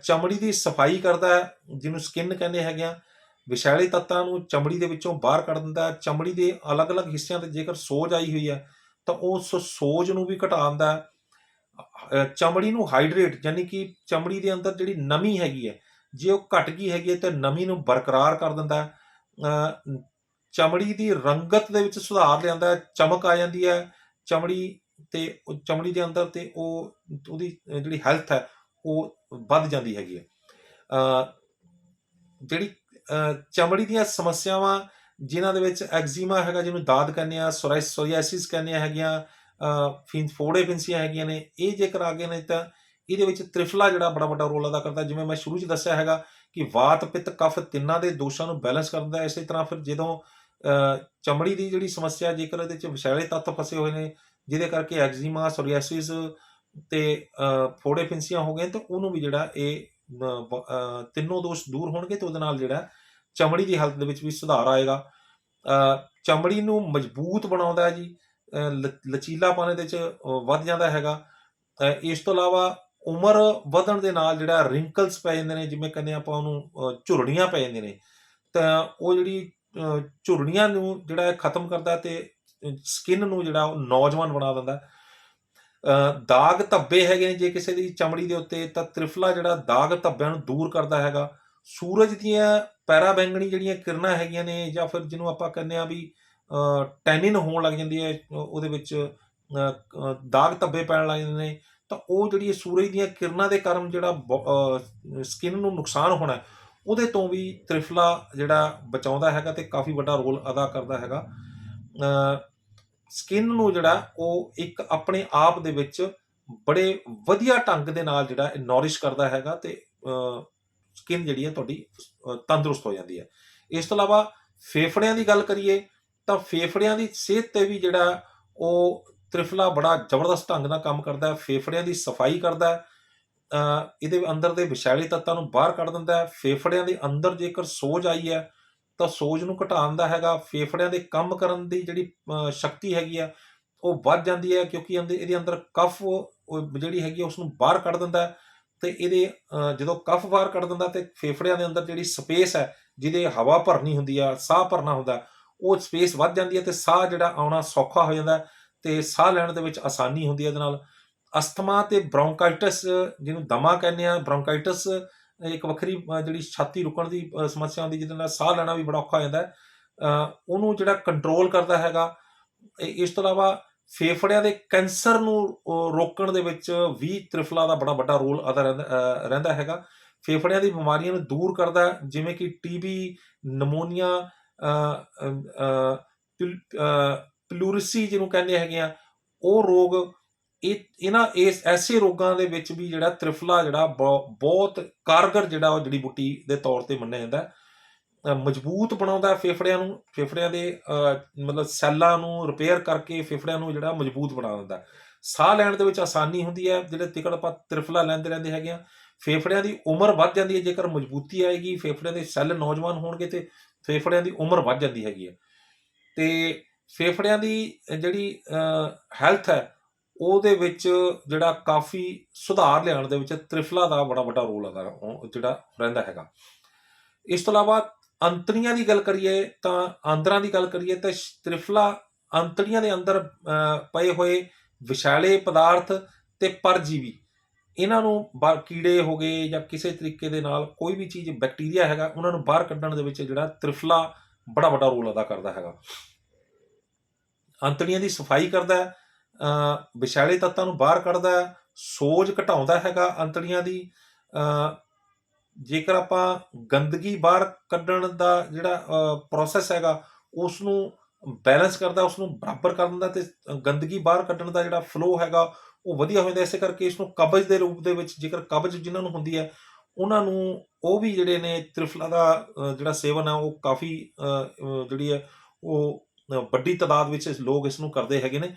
ਚਮੜੀ ਦੀ ਸਫ਼ਾਈ ਕਰਦਾ ਹੈ, ਜਿਹਨੂੰ ਸਕਿਨ ਕਹਿੰਦੇ ਹੈਗੇ ਆ। ਵਿਸ਼ੈਲੇ ਤੱਤਾਂ ਨੂੰ ਚਮੜੀ ਦੇ ਵਿੱਚੋਂ ਬਾਹਰ ਕੱਢ ਦਿੰਦਾ ਚਮੜੀ ਦੇ ਅਲੱਗ-ਅਲੱਗ ਹਿੱਸਿਆਂ ਤੇ ਜੇਕਰ ਸੋਜ ਆਈ ਹੋਈ ਹੈ, ਤਾਂ ਉਸ ਸੋਜ ਨੂੰ ਵੀ ਘਟਾਉਂਦਾ ਚਮੜੀ ਨੂੰ ਹਾਈਡਰੇਟ ਯਾਨੀ ਕਿ ਚਮੜੀ ਦੇ ਅੰਦਰ ਜਿਹੜੀ ਨਮੀ ਹੈਗੀ ਹੈ, ਜੇ ਉਹ ਘਟ ਗਈ ਹੈਗੀ ਹੈ, ਤਾਂ ਨਮੀ ਨੂੰ ਬਰਕਰਾਰ ਕਰ ਦਿੰਦਾ ਚਮੜੀ ਦੀ ਰੰਗਤ ਦੇ ਵਿੱਚ ਸੁਧਾਰ ਲਿਆਂਦਾ ਚਮਕ ਆ ਜਾਂਦੀ ਹੈ। ਚਮੜੀ ਤੇ ਉਹ ਚਮੜੀ ਦੇ ਅੰਦਰ ਤੇ ਉਹ ਉਹਦੀ ਜਿਹੜੀ ਹੈਲਥ ਹੈ ਉਹ ਵੱਧ ਜਾਂਦੀ ਹੈਗੀ ਹੈ। ਅ, ਜਿਹੜੀ ਚਮੜੀ ਦੀਆਂ ਸਮੱਸਿਆਵਾਂ ਜਿਨ੍ਹਾਂ ਦੇ ਵਿੱਚ ਐਗਜ਼ੀਮਾ ਹੈਗਾ ਜਿਹਨੂੰ ਦਾਦ ਕਹਿੰਦੇ ਆ ਸੋਰਾਇਸ ਸੋਰੀਆਸਿਸ ਕਹਿੰਦੇ ਆ ਹੈਗੀਆਂ ਅ, ਫਿੰ ਫੋੜੇ ਫਿੰਸੀਆਂ ਹੈਗੀਆਂ ਨੇ ਇਹ ਜੇਕਰ ਆ ਗਏ ਨੇ ਤਾਂ ਇਹਦੇ ਵਿੱਚ ਤ੍ਰਿਫਲਾ ਜਿਹੜਾ ਬੜਾ ਵੱਡਾ ਰੋਲ ਅਦਾ ਕਰਦਾ। ਜਿਵੇਂ ਮੈਂ ਸ਼ੁਰੂ 'ਚ ਦੱਸਿਆ ਹੈਗਾ ਕਿ ਵਾਤ ਪਿੱਤ ਕਫ ਤਿੰਨਾਂ ਦੇ ਦੋਸ਼ਾਂ ਨੂੰ ਬੈਲੈਂਸ ਕਰਦਾ ਇਸੇ ਤਰ੍ਹਾਂ ਫਿਰ ਜਦੋਂ ਚਮੜੀ ਦੀ ਜਿਹੜੀ ਸਮੱਸਿਆ ਜੇਕਰ ਇਹਦੇ 'ਚ ਵਿਸ਼ੈਲੇ ਤੱਤ ਫਸੇ ਹੋਏ ਨੇ ਜਿਹਦੇ ਕਰਕੇ ਐਗਜ਼ੀਮਾ ਸੋਰੀਆਸਿਸ ਤੇ ਫੋੜੇ ਫਿੰਸੀਆਂ ਹੋ ਗਏ ਤਾਂ ਉਹਨੂੰ ਵੀ ਜਿਹੜਾ ਇਹ ਤਿੰਨੋਂ ਦੋਸ਼ ਦੂਰ ਹੋਣਗੇ ਤੇ ਉਹਦੇ ਨਾਲ ਜਿਹੜਾ ਚਮੜੀ ਦੀ ਹਾਲਤ ਦੇ ਵਿੱਚ ਵੀ ਸੁਧਾਰ ਆਏਗਾ। ਚਮੜੀ ਨੂੰ ਮਜ਼ਬੂਤ ਬਣਾਉਂਦਾ ਹੈ ਜੀ ਲ- ਲਚੀਲਾਪਨ ਇਹਦੇ ਚ ਅ, ਵੱਧ ਜਾਂਦਾ ਹੈਗਾ। ਇਸ ਤੋਂ ਇਲਾਵਾ ਉਮਰ ਵਧਣ ਦੇ ਨਾਲ ਜਿਹੜਾ ਰਿੰਕਲਸ ਪੈ ਜਾਂਦੇ ਨੇ ਜਿਵੇਂ ਕਹਿੰਦੇ ਆਪਾਂ ਉਹਨੂੰ ਝੁਰੜੀਆਂ ਪੈ ਜਾਂਦੀਆਂ ਨੇ ਤਾਂ ਉਹ ਜਿਹੜੀ ਝੁਰੜੀਆਂ ਨੂੰ ਜਿਹੜਾ ਹੈ ਖਤਮ ਕਰਦਾ ਤੇ ਸਕਿਨ ਨੂੰ ਜਿਹੜਾ ਉਹ ਨੌਜਵਾਨ ਬਣਾ ਦਿੰਦਾ। ਦਾਗ ਧੱਬੇ ਹੈਗੇ ਨੇ, ਜੇ ਕਿਸੇ ਦੀ ਚਮੜੀ ਦੇ ਉੱਤੇ, ਤਾਂ ਤ੍ਰਿਫਲਾ ਜਿਹੜਾ ਦਾਗ ਧੱਬਿਆਂ ਨੂੰ ਦੂਰ ਕਰਦਾ ਹੈਗਾ। ਸੂਰਜ ਦੀਆਂ ਪੈਰਾਬੈਂਗਣੀ ਜਿਹੜੀਆਂ ਕਿਰਨਾਂ ਹੈਗੀਆਂ ਨੇ, ਜਾਂ ਫਿਰ ਜਿਹਨੂੰ ਆਪਾਂ ਕਹਿੰਦੇ ਆ ਵੀ ਟੈਨਿਨ ਹੋਣ ਲੱਗ ਜਾਂਦੀ ਹੈ, ਉਹਦੇ ਵਿੱਚ ਦਾਗ ਧੱਬੇ ਪੈਣ ਲੱਗ ਜਾਂਦੇ ਨੇ, ਤਾਂ ਉਹ ਜਿਹੜੀ ਸੂਰਜ ਦੀਆਂ ਕਿਰਨਾਂ ਦੇ ਕਾਰਨ ਜਿਹੜਾ ਸਕਿਨ ਨੂੰ ਨੁਕਸਾਨ ਹੋਣਾ ਉਹਦੇ ਤੋਂ ਵੀ ਤ੍ਰਿਫਲਾ ਜਿਹੜਾ ਬਚਾਉਂਦਾ ਹੈਗਾ ਤੇ ਕਾਫੀ ਵੱਡਾ ਰੋਲ ਅਦਾ ਕਰਦਾ ਹੈਗਾ। ਸਕਿਨ ਨੂੰ ਜਿਹੜਾ ਉਹ ਇੱਕ ਆਪਣੇ ਆਪ ਦੇ ਵਿੱਚ ਬੜੇ ਵਧੀਆ ਢੰਗ ਦੇ ਨਾਲ ਜਿਹੜਾ ਨੋਰਿਸ਼ ਕਰਦਾ ਹੈਗਾ ਤੇ ਸਕਿਨ ਜਿਹੜੀ ਹੈ ਤੁਹਾਡੀ ਤੰਦਰੁਸਤ ਹੋ ਜਾਂਦੀ ਹੈ। ਇਸ ਤੋਂ ਇਲਾਵਾ ਫੇਫੜਿਆਂ ਦੀ ਗੱਲ ਕਰੀਏ ਤਾਂ ਫੇਫੜਿਆਂ ਦੀ ਸਿਹਤ ਤੇ ਵੀ ਜਿਹੜਾ ਉਹ ਤ੍ਰਿਫਲਾ ਬੜਾ ਜ਼ਬਰਦਸਤ ਢੰਗ ਨਾਲ ਕੰਮ ਕਰਦਾ ਹੈ, ਫੇਫੜਿਆਂ ਦੀ ਸਫ਼ਾਈ ਕਰਦਾ ਹੈ ਇਹਦੇ ਅੰਦਰ ਦੇ ਵਿਸ਼ੈਲੀ ਤੱਤਾਂ ਨੂੰ ਬਾਹਰ ਕੱਢ ਦਿੰਦਾ ਹੈ। ਫੇਫੜਿਆਂ ਦੇ ਅੰਦਰ ਜੇਕਰ ਸੋਜ ਆਈ ਹੈ, ਤਾਂ ਸੋਜ ਨੂੰ ਘਟਾਉਣ ਦਾ ਹੈਗਾ। ਫੇਫੜਿਆਂ ਦੇ ਕੰਮ ਕਰਨ ਦੀ ਜਿਹੜੀ ਸ਼ਕਤੀ ਹੈਗੀ ਆ, ਉਹ ਵੱਧ ਜਾਂਦੀ ਹੈ ਕਿਉਂਕਿ ਅੰਦਰ ਇਹਦੇ ਅੰਦਰ ਕਫ ਜਿਹੜੀ ਹੈਗੀ ਆ, ਉਸ ਨੂੰ ਬਾਹਰ ਕੱਢ ਦਿੰਦਾ ਹੈ। ਤੇ ਇਹਦੇ ਜਦੋਂ ਕਫ ਬਾਹਰ ਕੱਢ ਦਿੰਦਾ ਤੇ ਫੇਫੜਿਆਂ ਦੇ ਅੰਦਰ ਜਿਹੜੀ ਸਪੇਸ ਹੈ, ਜਿਹਦੇ ਹਵਾ ਭਰਨੀ ਹੁੰਦੀ ਆ, ਸਾਹ ਭਰਨਾ ਹੁੰਦਾ ਉਹ ਸਪੇਸ ਵੱਧ ਜਾਂਦੀ ਹੈ ਤੇ ਸਾਹ ਜਿਹੜਾ ਆਉਣਾ ਸੌਖਾ ਹੋ ਜਾਂਦਾ ਹੈ ਤੇ ਸਾਹ ਲੈਣ ਦੇ ਵਿੱਚ ਆਸਾਨੀ ਹੁੰਦੀ ਹੈ ਇਹਦੇ ਨਾਲ। ਅਸਥਮਾ ਤੇ ਬ੍ਰੌਂਕਾਈਟਿਸ, ਜਿਹਨੂੰ ਦਮਾ ਕਹਿੰਦੇ ਆ, ਬ੍ਰੌਂਕਾਈਟਿਸ ਇੱਕ ਵੱਖਰੀ ਜਿਹੜੀ ਛਾਤੀ ਰੁਕਣ ਦੀ ਸਮੱਸਿਆ ਹੁੰਦੀ ਜਿਹਦੇ ਨਾਲ ਸਾਹ ਲੈਣਾ ਵੀ ਬੜਾ ਔਖਾ ਹੋ ਜਾਂਦਾ ਹੈ। ਉਹਨੂੰ ਜਿਹੜਾ ਕੰਟਰੋਲ ਕਰਦਾ ਹੈਗਾ ਇਸ ਤੋਂ ਇਲਾਵਾ ਫੇਫੜਿਆਂ ਦੇ ਕੈਂਸਰ ਨੂੰ ਰੋਕਣ ਦੇ ਵਿੱਚ ਵੀ ਤ੍ਰਿਫਲਾ ਦਾ ਬੜਾ ਵੱਡਾ ਰੋਲ ਅਦਾ ਰਹਿੰਦਾ ਰਹਿੰਦਾ ਹੈਗਾ। ਫੇਫੜਿਆਂ ਦੀ ਬਿਮਾਰੀਆਂ ਨੂੰ ਦੂਰ ਕਰਦਾ ਜਿਵੇਂ ਕਿ ਟੀਬੀ, ਨਮੋਨੀਆ ਪਲੂਰਸੀ ਜਿਹਨੂੰ ਕਹਿੰਦੇ ਹੈਗੇ ਆ, ਉਹ ਰੋਗ ਇਹ, ਇਹਨਾਂ ਇਸ, ਐਸੇ ਰੋਗਾਂ ਦੇ ਵਿੱਚ ਵੀ ਜਿਹੜਾ ਤ੍ਰਿਫਲਾ ਜਿਹੜਾ ਬਹੁ- ਬਹੁਤ ਕਾਰਗਰ ਜਿਹੜਾ ਉਹ ਜੜੀ ਬੂਟੀ ਦੇ ਤੌਰ ਤੇ ਮੰਨਿਆ ਜਾਂਦਾ ਮਜ਼ਬੂਤ ਬਣਾਉਂਦਾ ਫੇਫੜਿਆਂ ਨੂੰ, ਫੇਫੜਿਆਂ ਦੇ ਮਤਲਬ ਸੈੱਲਾਂ ਨੂੰ ਰਿਪੇਅਰ ਕਰਕੇ ਫੇਫੜਿਆਂ ਨੂੰ ਜਿਹੜਾ ਮਜ਼ਬੂਤ ਬਣਾ ਦਿੰਦਾ ਸਾਹ ਲੈਣ ਦੇ ਵਿੱਚ ਆਸਾਨੀ ਹੁੰਦੀ ਹੈ, ਜਿਹੜੇ ਤਿਕੜ ਆਪਾਂ ਤ੍ਰਿਫਲਾ ਲੈਂਦੇ ਰਹਿੰਦੇ ਹੈਗੇ ਆ ਫੇਫੜਿਆਂ ਦੀ ਉਮਰ ਵੱਧ ਜਾਂਦੀ ਹੈ, ਜੇਕਰ ਮਜ਼ਬੂਤੀ ਆਏਗੀ, ਫੇਫੜਿਆਂ ਦੇ ਸੈੱਲ ਨੌਜਵਾਨ ਹੋਣਗੇ ਤੇ ਫੇਫੜਿਆਂ ਦੀ ਉਮਰ ਵੱਧ ਜਾਂਦੀ ਹੈਗੀ ਹੈ। ਤੇ ਫੇਫੜਿਆਂ ਦੀ ਜਿਹੜੀ ਹੈਲਥ ਹੈ ਉਹਦੇ ਵਿੱਚ ਜਿਹੜਾ ਕਾਫੀ ਸੁਧਾਰ ਲਿਆਉਣ ਦੇ ਵਿੱਚ ਤ੍ਰਿਫਲਾ ਦਾ ਬੜਾ ਵੱਡਾ ਰੋਲ ਅਦਾ ਜਿਹੜਾ ਰਹਿੰਦਾ ਹੈਗਾ। ਇਸ ਤੋਂ ਇਲਾਵਾ ਅੰਤੜੀਆਂ ਦੀ ਗੱਲ ਕਰੀਏ ਤਾਂ ਆਂਦਰਾਂ ਦੀ ਗੱਲ ਕਰੀਏ ਤਾਂ ਸ਼- ਤ੍ਰਿਫਲਾ ਅੰਤੜੀਆਂ ਦੇ ਅੰਦਰ ਪਏ ਹੋਏ ਵਿਸ਼ਾਲੇ ਪਦਾਰਥ ਤੇ ਪਰਜੀਵੀ, ਇਹਨਾਂ ਨੂੰ ਬਾ- ਕੀੜੇ ਹੋ ਗਏ ਜਾਂ ਕਿਸੇ ਤਰੀਕੇ ਦੇ ਨਾਲ ਕੋਈ ਵੀ ਚੀਜ਼, ਬੈਕਟੀਰੀਆ ਹੈਗਾ, ਉਹਨਾਂ ਨੂੰ ਬਾਹਰ ਕੱਢਣ ਦੇ ਵਿੱਚ ਜਿਹੜਾ ਤ੍ਰਿਫਲਾ ਬੜਾ ਵੱਡਾ ਰੋਲ ਅਦਾ ਕਰਦਾ ਹੈਗਾ। ਅੰਤੜੀਆਂ ਦੀ ਸਫ਼ਾਈ ਕਰਦਾ ਹੈ ਵਿਸ਼ਾਲੇ ਤੱਤਾਂ ਨੂੰ ਬਾਹਰ ਕੱਢਦਾ ਹੈ, ਸੋਜ ਘਟਾਉਂਦਾ ਹੈਗਾ ਅੰਤੜੀਆਂ ਦੀ। ਜੇਕਰ ਆਪਾਂ ਗੰਦਗੀ ਬਾਹਰ ਕੱਢਣ ਦਾ ਜਿਹੜਾ ਪ੍ਰੋਸੈਸ ਹੈਗਾ ਉਸ ਨੂੰ ਬੈਲੈਂਸ ਕਰਦਾ ਉਸ ਨੂੰ ਬਰਾਬਰ ਕਰਨ ਦਾ ਤੇ ਗੰਦਗੀ ਬਾਹਰ ਕੱਢਣ ਦਾ ਜਿਹੜਾ ਫਲੋ ਹੈਗਾ, ਉਹ ਵਧੀਆ ਹੋ ਜਾਂਦਾ। ਇਸੇ ਕਰਕੇ ਇਸ ਨੂੰ ਕਬਜ਼ ਦੇ ਰੂਪ ਦੇ ਵਿੱਚ ਜੇਕਰ ਕਬਜ਼ ਜਿਨ੍ਹਾਂ ਨੂੰ ਹੁੰਦੀ ਹੈ, ਉਹਨਾਂ ਨੂੰ ਉਹ ਵੀ ਜਿਹੜੇ ਨੇ ਤ੍ਰਿਫਲਾ ਦਾ ਜਿਹੜਾ ਸੇਵਨ ਆ ਉਹ ਕਾਫੀ ਜਿਹੜੀ ਹੈ, ਉਹ ਵੱਡੀ ਤਾਦਾਦ ਵਿੱਚ ਲੋਕ ਇਸ ਨੂੰ ਕਰਦੇ ਹੈਗੇ ਨੇ।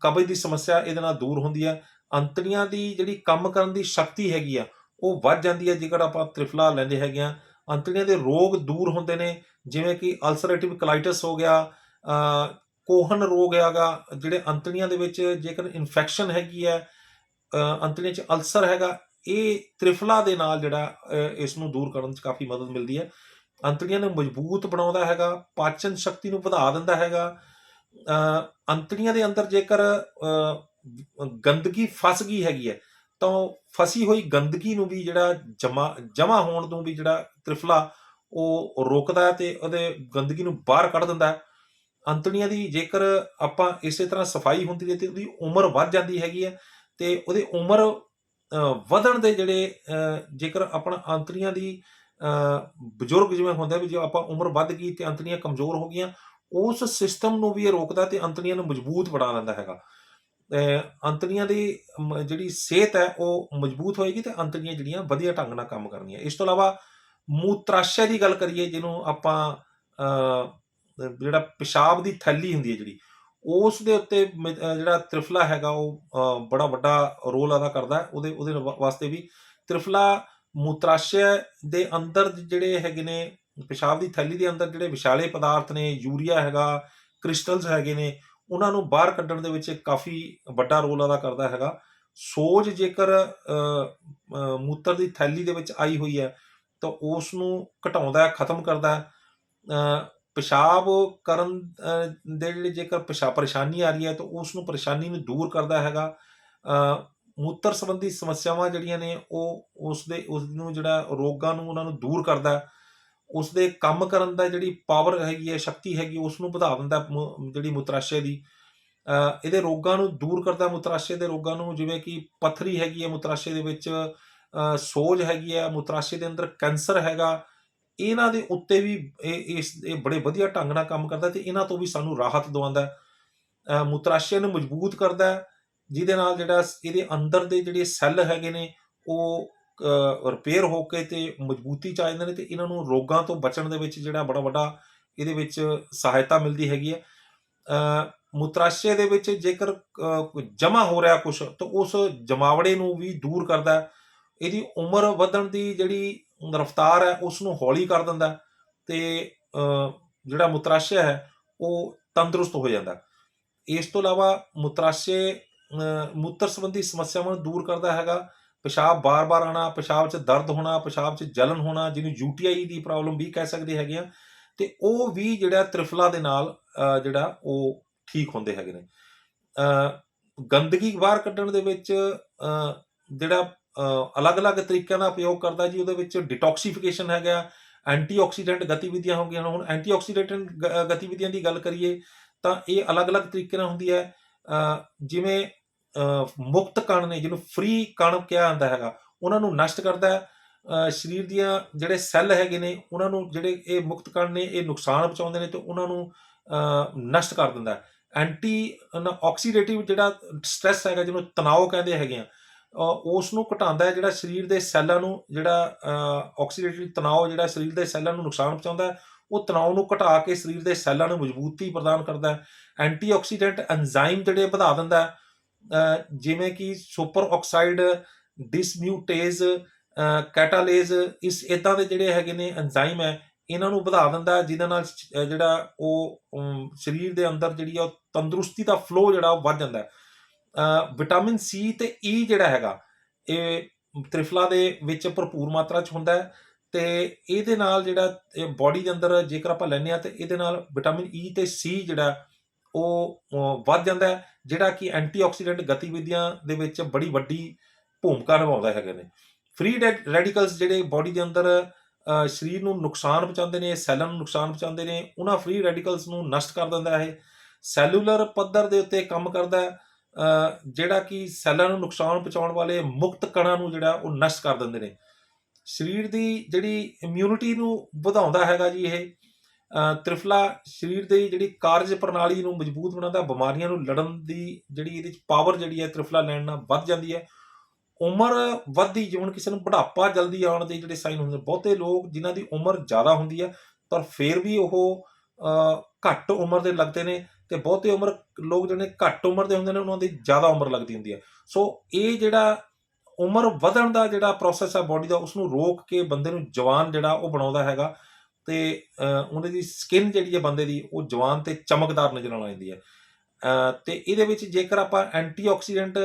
ਕਬਜ਼ ਦੀ ਸਮੱਸਿਆ ਇਹਦੇ ਨਾਲ ਦੂਰ ਹੁੰਦੀ ਹੈ। ਅੰਤੜੀਆਂ ਦੀ ਜਿਹੜੀ ਕੰਮ ਕਰਨ ਦੀ ਸ਼ਕਤੀ ਹੈਗੀ ਆ ਉਹ ਵੱਧ ਜਾਂਦੀ ਹੈ। ਜੇਕਰ ਆਪਾਂ ਤ੍ਰਿਫਲਾ ਲੈਂਦੇ ਹੈਗੇ ਆ ਅੰਤੜੀਆਂ ਦੇ ਰੋਗ ਦੂਰ ਹੁੰਦੇ ਨੇ। ਜਿਵੇਂ ਕਿ ਅਲਸਰੇਟਿਵ ਕਲਾਈਟਸ ਹੋ ਗਿਆ ਕੋਹਨ ਰੋਗ ਹੈਗਾ ਜਿਹੜੇ ਅੰਤੜੀਆਂ ਦੇ ਵਿੱਚ ਜੇਕਰ ਇਨਫੈਕਸ਼ਨ ਹੈਗੀ ਹੈ ਅੰਤੜੀਆਂ 'ਚ ਅਲਸਰ ਹੈਗਾ ਇਹ ਤ੍ਰਿਫਲਾ ਦੇ ਨਾਲ ਜਿਹੜਾ ਅ, ਇਸ ਨੂੰ ਦੂਰ ਕਰਨ 'ਚ ਕਾਫੀ ਮਦਦ ਮਿਲਦੀ ਹੈ। ਅੰਤੜੀਆਂ ਨੂੰ ਮਜ਼ਬੂਤ ਬਣਾਉਂਦਾ ਹੈਗਾ ਪਾਚਨ ਸ਼ਕਤੀ ਨੂੰ ਵਧਾ ਦਿੰਦਾ ਹੈਗਾ ਅੰਤੜੀਆਂ ਦੇ ਅੰਦਰ ਜੇਕਰ ਗੰਦਗੀ ਫਸ ਗਈ ਹੈਗੀ ਹੈ, ਤਾਂ ਉਹ ਫਸੀ ਹੋਈ ਗੰਦਗੀ ਨੂੰ ਵੀ ਜਿਹੜਾ ਜਮਾ ਜਮਾ ਹੋਣ ਤੋਂ ਵੀ ਜਿਹੜਾ ਤ੍ਰਿਫਲਾ ਉਹ ਰੋਕਦਾ ਹੈ ਤੇ ਉਹਦੇ ਗੰਦਗੀ ਨੂੰ ਬਾਹਰ ਕੱਢ ਦਿੰਦਾ ਹੈ। ਅੰਤੜੀਆਂ ਦੀ ਜੇਕਰ ਆਪਾਂ ਇਸੇ ਤਰ੍ਹਾਂ ਸਫ਼ਾਈ ਹੁੰਦੀ ਰਹੀ ਤੇ ਉਹਦੀ ਉਮਰ ਵੱਧ ਜਾਂਦੀ ਹੈਗੀ ਹੈ ਤੇ ਉਹਦੀ ਉਮਰ ਵਧਣ ਦੇ ਜਿਹੜੇ ਜੇਕਰ ਆਪਣਾ ਅੰਤੜੀਆਂ ਦੀ ਬਜ਼ੁਰਗ ਜਿਵੇਂ ਹੁੰਦਾ ਵੀ ਜੇ ਆਪਾਂ ਉਮਰ ਵੱਧ ਗਈ ਤੇ ਅੰਤੜੀਆਂ ਕਮਜ਼ੋਰ ਹੋ ਗਈਆਂ ਉਸ ਸਿਸਟਮ ਨੂੰ ਵੀ ਇਹ ਰੋਕਦਾ ਤੇ ਅੰਤੜੀਆਂ ਨੂੰ ਮਜ਼ਬੂਤ ਬਣਾ ਲੈਂਦਾ ਹੈਗਾ। ਅ, ਅੰਤੜੀਆਂ ਦੀ ਮ- ਜਿਹੜੀ ਸਿਹਤ ਹੈ ਉਹ ਮਜ਼ਬੂਤ ਹੋਏਗੀ ਤੇ ਅੰਤੜੀਆਂ ਜਿਹੜੀਆਂ ਵਧੀਆ ਢੰਗ ਨਾਲ ਕੰਮ ਕਰਨੀਆਂ ਇਸ ਤੋਂ ਇਲਾਵਾ ਮੂਤਰਾਸ਼ਯ ਦੀ ਗੱਲ ਕਰੀਏ ਜਿਹਨੂੰ ਆਪਾਂ ਜਿਹੜਾ ਪਿਸ਼ਾਬ ਦੀ ਥੈਲੀ ਹੁੰਦੀ ਹੈ ਜਿਹੜੀ ਉਸ ਦੇ ਉੱਤੇ ਮ- ਜਿਹੜਾ ਤ੍ਰਿਫਲਾ ਹੈਗਾ ਉਹ ਬੜਾ ਵੱਡਾ ਰੋਲ ਅਦਾ ਕਰਦਾ ਹੈ। ਉਹਦੇ ਉਹਦੇ ਵਾ- ਵਾਸਤੇ ਵੀ ਤ੍ਰਿਫਲਾ ਮੂਤਰਾਸ਼ਯ ਦੇ ਅੰਦਰ ਜਿਹੜੇ ਹੈਗੇ ਨੇ ਪਿਸ਼ਾਬ ਦੀ ਥੈਲੀ ਦੇ ਅੰਦਰ ਜਿਹੜੇ ਵਿਸ਼ਾਲੇ ਪਦਾਰਥ ਨੇ, ਯੂਰੀਆ ਹੈਗਾ, ਕ੍ਰਿਸਟਲਸ ਹੈਗੇ ਨੇ, ਉਹਨਾਂ ਨੂੰ ਬਾਹਰ ਕੱਢਣ ਦੇ ਵਿੱਚ ਕਾਫੀ ਵੱਡਾ ਰੋਲ ਅਦਾ ਕਰਦਾ ਹੈਗਾ। ਸੋਜ ਜੇਕਰ ਮੂਤਰ ਦੀ ਥੈਲੀ ਦੇ ਵਿੱਚ ਆਈ ਹੋਈ ਹੈ, ਤਾਂ ਉਸ ਨੂੰ ਘਟਾਉਂਦਾ ਹੈ, ਖਤਮ ਕਰਦਾ ਹੈ। ਪਿਸ਼ਾਬ ਕਰਨ ਦੇ ਜਿਹੜੇ ਜੇਕਰ ਪਿਸ਼ਾਬ ਪਰੇਸ਼ਾਨੀ ਆ ਰਹੀ ਹੈ, ਤਾਂ ਉਸ ਨੂੰ ਪਰੇਸ਼ਾਨੀ ਨੂੰ ਦੂਰ ਕਰਦਾ ਹੈਗਾ। ਮੂਤਰ ਸੰਬੰਧੀ ਸਮੱਸਿਆਵਾਂ ਜਿਹੜੀਆਂ ਨੇ, ਉਹ ਉਸ ਦੇ ਉਸ ਨੂੰ ਜਿਹੜਾ ਰੋਗਾਂ ਨੂੰ ਉਹਨਾਂ ਨੂੰ ਦੂਰ ਕਰਦਾ ਹੈ। ਉਸ ਦੇ ਕੰਮ ਕਰਨ ਦਾ ਜਿਹੜੀ ਪਾਵਰ ਹੈਗੀ ਹੈ, ਸ਼ਕਤੀ ਹੈਗੀ ਉਸ ਨੂੰ ਵਧਾ ਦਿੰਦਾ ਹੈ ਜਿਹੜੀ ਮੂਤਰਾਸ਼ਯ ਦੀ। ਇਹਦੇ ਰੋਗਾਂ ਨੂੰ ਦੂਰ ਕਰਦਾ ਮੂਤਰਾਸ਼ਯ ਦੇ ਰੋਗਾਂ ਨੂੰ, ਜਿਵੇਂ ਕਿ ਪੱਥਰੀ ਹੈਗੀ ਹੈ ਮੂਤਰਾਸ਼ਯ ਦੇ ਵਿੱਚ ਸੋਜ ਹੈਗੀ ਹੈ ਮੂਤਰਾਸ਼ਯ ਦੇ ਅੰਦਰ, ਕੈਂਸਰ ਹੈਗਾ। ਇਹਨਾਂ ਦੇ ਉੱਤੇ ਵੀ ਇਹ, ਇਸ, ਇਹ ਬੜੇ ਵਧੀਆ ਢੰਗ ਨਾਲ ਕੰਮ ਕਰਦਾ ਤੇ ਇਹਨਾਂ ਤੋਂ ਵੀ ਸਾਨੂੰ ਰਾਹਤ ਦਵਾਉਂਦਾ ਹੈ। ਨੂੰ ਮਜ਼ਬੂਤ ਕਰਦਾ ਜਿਹਦੇ ਨਾਲ ਜਿਹੜਾ ਇਹਦੇ ਅੰਦਰ ਦੇ ਜਿਹੜੇ ਸੈੱਲ ਹੈਗੇ ਨੇ, ਉਹ ਰਿਪੇਅਰ ਹੋ ਕੇ ਤੇ ਮਜ਼ਬੂਤੀ ਚ ਆ ਜਾਂਦੇ ਨੇ ਤੇ ਇਹਨਾਂ ਨੂੰ ਰੋਗਾਂ ਤੋਂ ਬਚਣ ਦੇ ਵਿੱਚ ਜਿਹੜਾ ਬੜਾ ਵੱਡਾ ਇਹਦੇ ਵਿੱਚ ਸਹਾਇਤਾ ਮਿਲਦੀ ਹੈਗੀ ਹੈ। ਅ, ਦੇ ਵਿੱਚ ਜੇਕਰ ਜਮਾ ਹੋ ਰਿਹਾ ਕੁਝ ਤਾਂ ਉਸ ਜਮਾਵੜੇ ਨੂੰ ਵੀ ਦੂਰ ਕਰਦਾ ਹੈ। ਇਹਦੀ ਉਮਰ ਵਧਣ ਦੀ ਜਿਹੜੀ ਰਫ਼ਤਾਰ ਹੈ ਉਸ ਨੂੰ ਹੌਲੀ ਕਰ ਦਿੰਦਾ ਹੈ ਤੇ ਜਿਹੜਾ ਮੂਤਰਾਸ਼ਯ ਹੈ ਉਹ ਤੰਦਰੁਸਤ ਹੋ ਜਾਂਦਾ ਇਸ ਤੋਂ ਇਲਾਵਾ ਮੂਤਰਾਸ਼ਯ ਮੂਤਰ ਸੰਬੰਧੀ ਸਮੱਸਿਆਵਾਂ ਨੂੰ ਦੂਰ ਕਰਦਾ ਹੈਗਾ। ਪਿਸ਼ਾਬ ਬਾਰ-ਬਾਰ ਆਣਾ ਪਿਸ਼ਾਬ 'ਚ ਦਰਦ ਹੋਣਾ, ਪਿਸ਼ਾਬ 'ਚ ਜਲਨ ਹੋਣਾ, ਜਿਹਨੂੰ ਯੂਟੀਆਈ ਦੀ ਪ੍ਰੋਬਲਮ ਵੀ ਕਹਿ ਸਕਦੇ ਹੈਗੇ ਆ, ਤੇ ਉਹ ਵੀ ਜਿਹੜਾ ਤ੍ਰਿਫਲਾ ਦੇ ਨਾਲ ਜਿਹੜਾ ਉਹ ਠੀਕ ਹੁੰਦੇ ਹੈਗੇ ਨੇ। ਗੰਦਗੀ ਬਾਹਰ ਕੱਢਣ ਦੇ ਵਿੱਚ ਜਿਹੜਾ ਅਲੱਗ-ਅਲੱਗ ਤਰੀਕਿਆਂ ਦਾ ਉਪਯੋਗ ਕਰਦਾ ਜੀ, ਉਹਦੇ ਵਿੱਚ ਡਿਟੌਕਸੀਫਿਕੇਸ਼ਨ ਹੈਗਾ ਐਂਟੀਆਕਸੀਡੈਂਟ ਗਤੀਵਿਧੀਆਂ ਹੋ ਗਈਆਂ ਹੁਣ ਐਂਟੀਆਕਸੀਡੈਂਟ ਗ- ਗਤੀਵਿਧੀਆਂ ਦੀ ਗੱਲ ਕਰੀਏ, ਤਾਂ ਇਹ ਅਲੱਗ-ਅਲੱਗ ਤਰੀਕੇ ਨਾਲ ਹੁੰਦੀ ਹੈ। ਜਿਵੇਂ ਮੁਕਤ ਕਣ ਨੇ, ਜਿਹਨੂੰ ਫ੍ਰੀ ਕਣ ਕਿਹਾ ਜਾਂਦਾ ਹੈਗਾ, ਉਹਨਾਂ ਨੂੰ ਨਸ਼ਟ ਕਰਦਾ ਹੈ। ਸਰੀਰ ਦੀਆਂ ਜਿਹੜੇ ਸੈੱਲ ਹੈਗੇ ਨੇ, ਉਹਨਾਂ ਨੂੰ ਜਿਹੜੇ ਇਹ ਮੁਕਤ ਕਣ ਨੇ, ਇਹ ਨੁਕਸਾਨ ਪਹੁੰਚਾਉਂਦੇ ਨੇ ਤੇ ਉਹਨਾਂ ਨੂੰ ਨਸ਼ਟ ਕਰ ਦਿੰਦਾ ਹੈ। ਐਂਟੀ ਆਕਸੀਡੇਟਿਵ ਜਿਹੜਾ ਸਟ੍ਰੈਸ ਹੈਗਾ, ਜਿਹਨੂੰ ਤਣਾਅ ਕਹਿੰਦੇ ਹੈਗੇ ਆ ਉਸ ਨੂੰ ਘਟਾਉਂਦਾ ਹੈ, ਜਿਹੜਾ ਸਰੀਰ ਦੇ ਸੈੱਲਾਂ ਨੂੰ ਜਿਹੜਾ ਆਕਸੀਡੇਟਿਵ ਤਣਾਅ ਜਿਹੜਾ ਸਰੀਰ ਦੇ ਸੈੱਲਾਂ ਨੂੰ ਨੁਕਸਾਨ ਪਹੁੰਚਾਉਂਦਾ ਹੈ, ਉਹ ਤਣਾਅ ਨੂੰ ਘਟਾ ਕੇ ਸਰੀਰ ਦੇ ਸੈੱਲਾਂ ਨੂੰ ਮਜ਼ਬੂਤੀ ਪ੍ਰਦਾਨ ਕਰਦਾ ਹੈ। ਐਂਟੀਆਕਸੀਡੈਂਟ ਐਂਜ਼ਾਈਮ ਜਿਹੜੇ ਵਧਾ ਦਿੰਦਾ ਹੈ ਜਿਵੇਂ ਕਿ ਸੁਪਰ ਆਕਸਾਈਡ, ਡਿਸਮਿਊਟੇਜ਼ ਕੈਟਾਲੇਜ਼, ਇਸ ਇਦਾਂ ਦੇ ਜਿਹੜੇ ਹੈਗੇ ਨੇ ਐਂਜ਼ਾਈਮ ਹੈ, ਇਹਨਾਂ ਨੂੰ ਵਧਾ ਦਿੰਦਾ ਜਿਹਦੇ ਨਾਲ ਜਿਹੜਾ ਉਹ ਸਰੀਰ ਦੇ ਅੰਦਰ ਜਿਹੜੀ ਆ ਉਹ ਤੰਦਰੁਸਤੀ ਦਾ ਫਲੋ ਜਿਹੜਾ ਉਹ ਵੱਧ ਜਾਂਦਾ ਹੈ। ਵਿਟਾਮਿਨ ਸੀ ਤੇ ਈ ਜਿਹੜਾ ਹੈਗਾ, ਇਹ ਤ੍ਰਿਫਲਾ ਦੇ ਵਿੱਚ ਭਰਪੂਰ ਮਾਤਰਾ 'ਚ ਹੁੰਦਾ ਹੈ ਤੇ ਇਹਦੇ ਨਾਲ ਜਿਹੜਾ ਇਹ ਬਾਡੀ ਦੇ ਅੰਦਰ ਜੇਕਰ ਆਪਾਂ ਲੈਂਦੇ ਆ ਤੇ ਇਹਦੇ ਨਾਲ ਵਿਟਾਮਿਨ ਈ ਤੇ ਸੀ ਜਿਹੜਾ ਉਹ ਵੱਧ ਜਾਂਦਾ ਹੈ, ਜਿਹੜਾ ਕਿ ਐਂਟੀਆਕਸੀਡੈਂਟ ਗਤੀਵਿਧੀਆਂ ਦੇ ਵਿੱਚ ਬੜੀ ਵੱਡੀ ਭੂਮਿਕਾ ਨਿਭਾਉਂਦਾ ਹੈਗੇ ਨੇ। ਫ੍ਰੀ ਰੈਡੀਕਲਸ ਜਿਹੜੇ ਬਾਡੀ ਦੇ ਅੰਦਰ ਸਰੀਰ ਨੂੰ ਨੁਕਸਾਨ ਪਹੁੰਚਾਉਂਦੇ ਨੇ ਸੈੱਲਾਂ ਨੂੰ ਨੁਕਸਾਨ ਪਹੁੰਚਾਉਂਦੇ ਨੇ, ਉਹਨਾਂ ਫ੍ਰੀ ਰੈਡੀਕਲਸ ਨੂੰ ਨਸ਼ਟ ਕਰ ਦਿੰਦਾ ਹੈ। ਸੈਲੂਲਰ ਪੱਧਰ ਦੇ ਉੱਤੇ ਕੰਮ ਕਰਦਾ ਜਿਹੜਾ ਕਿ ਸੈੱਲਾਂ ਨੂੰ ਨੁਕਸਾਨ ਪਹੁੰਚਾਉਣ ਵਾਲੇ ਮੁਕਤ ਕਣਾਂ ਨੂੰ ਜਿਹੜਾ ਉਹ ਨਸ਼ਟ ਕਰ ਦਿੰਦੇ ਨੇ। ਸਰੀਰ ਦੀ ਜਿਹੜੀ ਇਮਿਊਨਿਟੀ ਨੂੰ ਵਧਾਉਂਦਾ ਹੈਗਾ ਜੀ ਇਹ। ਤ੍ਰਿਫਲਾ ਸਰੀਰ ਦੀ ਜਿਹੜੀ ਕਾਰਜ ਪ੍ਰਣਾਲੀ ਨੂੰ ਮਜ਼ਬੂਤ ਬਣਾਉਂਦਾ, ਬਿਮਾਰੀਆਂ ਨੂੰ ਲੜਨ ਦੀ ਜਿਹੜੀ ਇਹਦੇ ਚ ਪਾਵਰ ਜਿਹੜੀ ਹੈ ਤ੍ਰਿਫਲਾ ਲੈਣ ਨਾਲ ਵੱਧ ਜਾਂਦੀ ਹੈ ਉਮਰ ਵੱਧਦੀ ਜਿਵੇਂ ਕਿਸੇ ਨੂੰ ਬੁਢਾਪਾ ਜਲਦੀ ਆਉਣ ਦੇ ਜਿਹੜੇ ਸਾਈਨ ਹੁੰਦੇ ਨੇ। ਬਹੁਤੇ ਲੋਕ ਜਿਨ੍ਹਾਂ ਦੀ ਉਮਰ ਜ਼ਿਆਦਾ ਹੁੰਦੀ ਹੈ, ਪਰ ਫਿਰ ਵੀ ਉਹ ਘੱਟ ਉਮਰ ਦੇ ਲੱਗਦੇ ਨੇ ਤੇ ਬਹੁਤੇ ਉਮਰ ਲੋਕ ਜਿਹੜੇ ਘੱਟ ਉਮਰ ਦੇ ਹੁੰਦੇ ਨੇ, ਉਹਨਾਂ ਦੀ ਜ਼ਿਆਦਾ ਉਮਰ ਲੱਗਦੀ ਹੁੰਦੀ ਹੈ ਸੋ ਇਹ ਜਿਹੜਾ ਉਮਰ ਵਧਣ ਦਾ ਜਿਹੜਾ ਪ੍ਰੋਸੈਸ ਹੈ ਬਾਡੀ ਦਾ ਉਸ ਨੂੰ ਰੋਕ ਕੇ ਬੰਦੇ ਨੂੰ ਜਵਾਨ ਜਿਹੜਾ ਉਹ ਬਣਾਉਂਦਾ ਹੈਗਾ ਤੇ ਉਹਨਾਂ ਦੀ ਸਕਿਨ ਜਿਹੜੀ ਹੈ ਬੰਦੇ ਦੀ ਉਹ ਜਵਾਨ ਤੇ ਚਮਕਦਾਰ ਨਜ਼ਰ ਆਉਣ ਜਾਂਦੀ ਹੈ। ਅ, ਤੇ ਇਹਦੇ ਵਿੱਚ ਜੇਕਰ ਆਪਾਂ ਐਂਟੀਆਕਸੀਡੈਂਟ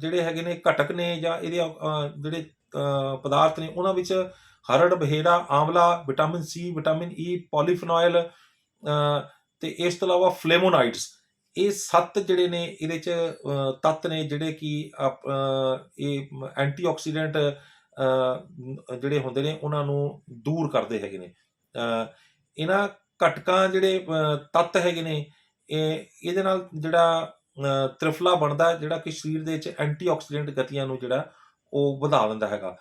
ਜਿਹੜੇ ਹੈਗੇ ਨੇ ਘਟਕ ਨੇ ਜਾਂ ਇਹਦੇ ਜਿਹੜੇ ਪਦਾਰਥ ਨੇ ਉਹਨਾਂ ਵਿੱਚ ਹਰੜ ਬਹੇੜਾ ਆਂਵਲਾ ਵਿਟਾਮਿਨ ਸੀ ਵਿਟਾਮਿਨ ਈ ਪੋਲੀਫਨੋਇਲ ਅ, ਤੇ ਇਸ ਤੋਂ ਇਲਾਵਾ ਫਲੇਮੋਨਾਈਡਸ ਇਹ ਸੱਤ ਜਿਹੜੇ ਨੇ ਇਹਦੇ ਚ ਤੱਤ ਨੇ ਜਿਹੜੇ ਕਿ ਆਪ- ਇਹ ਐਂਟੀਆਕਸੀਡੈਂਟ ਜਿਹੜੇ ਹੁੰਦੇ ਨੇ ਉਹਨਾਂ ਨੂੰ ਦੂਰ ਕਰਦੇ ਹੈਗੇ ਨੇ। ਇਹਨਾਂ ਘਟਕਾਂ ਜਿਹੜੇ ਤੱਤ ਹੈਗੇ ਨੇ, ਇਹ, ਇਹਦੇ ਨਾਲ ਜਿਹੜਾ ਤ੍ਰਿਫਲਾ ਬਣਦਾ, ਜਿਹੜਾ ਕਿ ਸਰੀਰ ਦੇ ਵਿੱਚ ਐਂਟੀਆਕਸੀਡੈਂਟ ਗਤੀਆਂ ਨੂੰ ਜਿਹੜਾ, ਉਹ ਵਧਾ ਦਿੰਦਾ ਹੈਗਾ।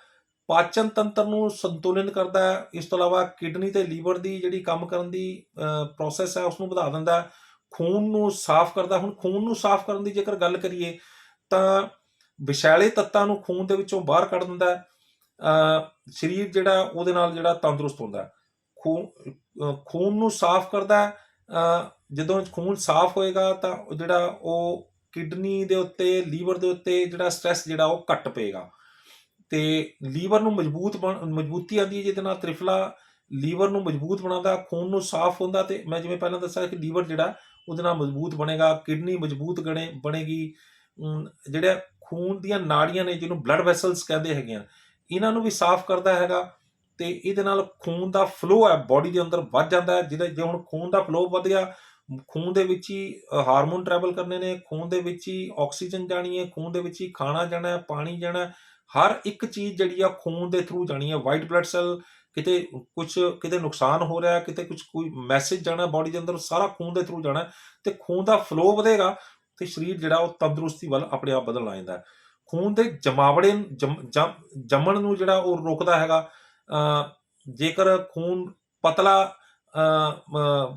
ਪਾਚਨ ਤੰਤਰ ਨੂੰ ਸੰਤੁਲਿਤ ਕਰਦਾ ਹੈ, ਇਸ ਤੋਂ ਇਲਾਵਾ ਕਿਡਨੀ ਤੇ ਲੀਵਰ ਦੀ ਜਿਹੜੀ ਕੰਮ ਕਰਨ ਦੀ ਪ੍ਰੋਸੈਸ ਹੈ ਉਸ ਨੂੰ ਵਧਾ ਦਿੰਦਾ ਖੂਨ ਨੂੰ ਸਾਫ਼ ਕਰਦਾ, ਹੁਣ ਖੂਨ ਨੂੰ ਸਾਫ਼ ਕਰਨ ਦੀ ਜੇਕਰ ਗੱਲ ਕਰੀਏ, ਤਾਂ ਵਿਸ਼ੈਲੇ ਤੱਤਾਂ ਨੂੰ ਖੂਨ ਦੇ ਵਿੱਚੋਂ ਬਾਹਰ ਕੱਢ ਦਿੰਦਾ ਸਰੀਰ ਜਿਹੜਾ, ਉਹਦੇ ਨਾਲ ਜਿਹੜਾ ਤੰਦਰੁਸਤ ਹੁੰਦਾ ਖੂਨ ਖੂਨ ਨੂੰ ਸਾਫ਼ ਕਰਦਾ ਹੈ ਜਦੋਂ ਖੂਨ ਸਾਫ਼ ਹੋਏਗਾ ਤਾਂ ਜਿਹੜਾ ਉਹ ਕਿਡਨੀ ਦੇ ਉੱਤੇ, ਲੀਵਰ ਦੇ ਉੱਤੇ ਜਿਹੜਾ ਸਟ੍ਰੈਸ ਜਿਹੜਾ ਉਹ ਘੱਟ ਪਏਗਾ। ਤੇ ਲੀਵਰ ਨੂੰ ਮਜ਼ਬੂਤ ਬਣ- ਮਜ਼ਬੂਤੀ ਆਉਂਦੀ ਹੈ ਜਿਹਦੇ ਨਾਲ ਤ੍ਰਿਫਲਾ ਲੀਵਰ ਨੂੰ ਮਜ਼ਬੂਤ ਬਣਾਉਂਦਾ, ਖੂਨ ਨੂੰ ਸਾਫ਼ ਹੁੰਦਾ ਤੇ ਮੈਂ ਜਿਵੇਂ ਪਹਿਲਾਂ ਦੱਸਿਆ ਕਿ ਲੀਵਰ ਜਿਹੜਾ ਉਹਦੇ ਨਾਲ ਮਜ਼ਬੂਤ ਬਣੇਗਾ, ਕਿਡਨੀ ਮਜ਼ਬੂਤ ਗਣੇ, ਬਣੇਗੀ। ਜਿਹੜਾ ਖੂਨ ਦੀਆਂ ਨਾੜੀਆਂ ਨੇ ਜਿਹਨੂੰ ਬਲੱਡ ਵੈਸਲਸ ਕਹਿੰਦੇ ਹੈਗੇ ਆ, ਇਹਨਾਂ ਨੂੰ ਵੀ ਸਾਫ਼ ਕਰਦਾ ਹੈਗਾ। ਤੇ ਇਹਦੇ ਨਾਲ ਖੂਨ ਦਾ ਫਲੋ ਹੈ ਬਾਡੀ ਦੇ ਅੰਦਰ ਵੱਧ ਜਾਂਦਾ ਹੈ, ਜਿਹਦੇ ਜੇ ਹੁਣ ਖੂਨ ਦਾ ਫਲੋ ਵਧ ਗਿਆ, ਖੂਨ ਦੇ ਵਿੱਚ ਹੀ ਹਾਰਮੋਨ ਟਰੈਵਲ ਕਰਨੇ ਨੇ, ਖੂਨ ਦੇ ਵਿੱਚ ਹੀ ਆਕਸੀਜਨ ਜਾਣੀ ਹੈ, ਖੂਨ ਦੇ ਵਿੱਚ ਹੀ ਖਾਣਾ ਜਾਣਾ ਹੈ, ਪਾਣੀ ਜਾਣਾ ਹੈ, ਹਰ ਇੱਕ ਚੀਜ਼ ਜਿਹੜੀ ਆ ਖੂਨ ਦੇ ਥਰੂ ਜਾਣੀ ਹੈ ਵਾਈਟ ਬਲੱਡ ਸੈੱਲ ਕਿਤੇ ਕੁਝ ਕਿਤੇ ਨੁਕਸਾਨ ਹੋ ਰਿਹਾ ਕਿਤੇ ਕੁਝ ਕੋਈ ਮੈਸੇਜ ਜਾਣਾ ਬਾਡੀ ਦੇ ਅੰਦਰ, ਸਾਰਾ ਖੂਨ ਦੇ ਥਰੂ ਜਾਣਾ ਹੈ, ਤੇ ਖੂਨ ਦਾ ਫਲੋ ਵਧੇਗਾ, ਤੇ ਸਰੀਰ ਜਿਹੜਾ ਉਹ ਤੰਦਰੁਸਤੀ ਵੱਲ ਆਪਣੇ ਆਪ ਬਦਲਣ ਆ ਜਾਂਦਾ ਖੂਨ ਦੇ ਜਮਾਵੜੇ ਜਮ- ਜੰਮਣ ਨੂੰ ਜਿਹੜਾ ਉਹ ਰੋਕਦਾ ਹੈਗਾ ਜੇਕਰ ਖੂਨ ਪਤਲਾ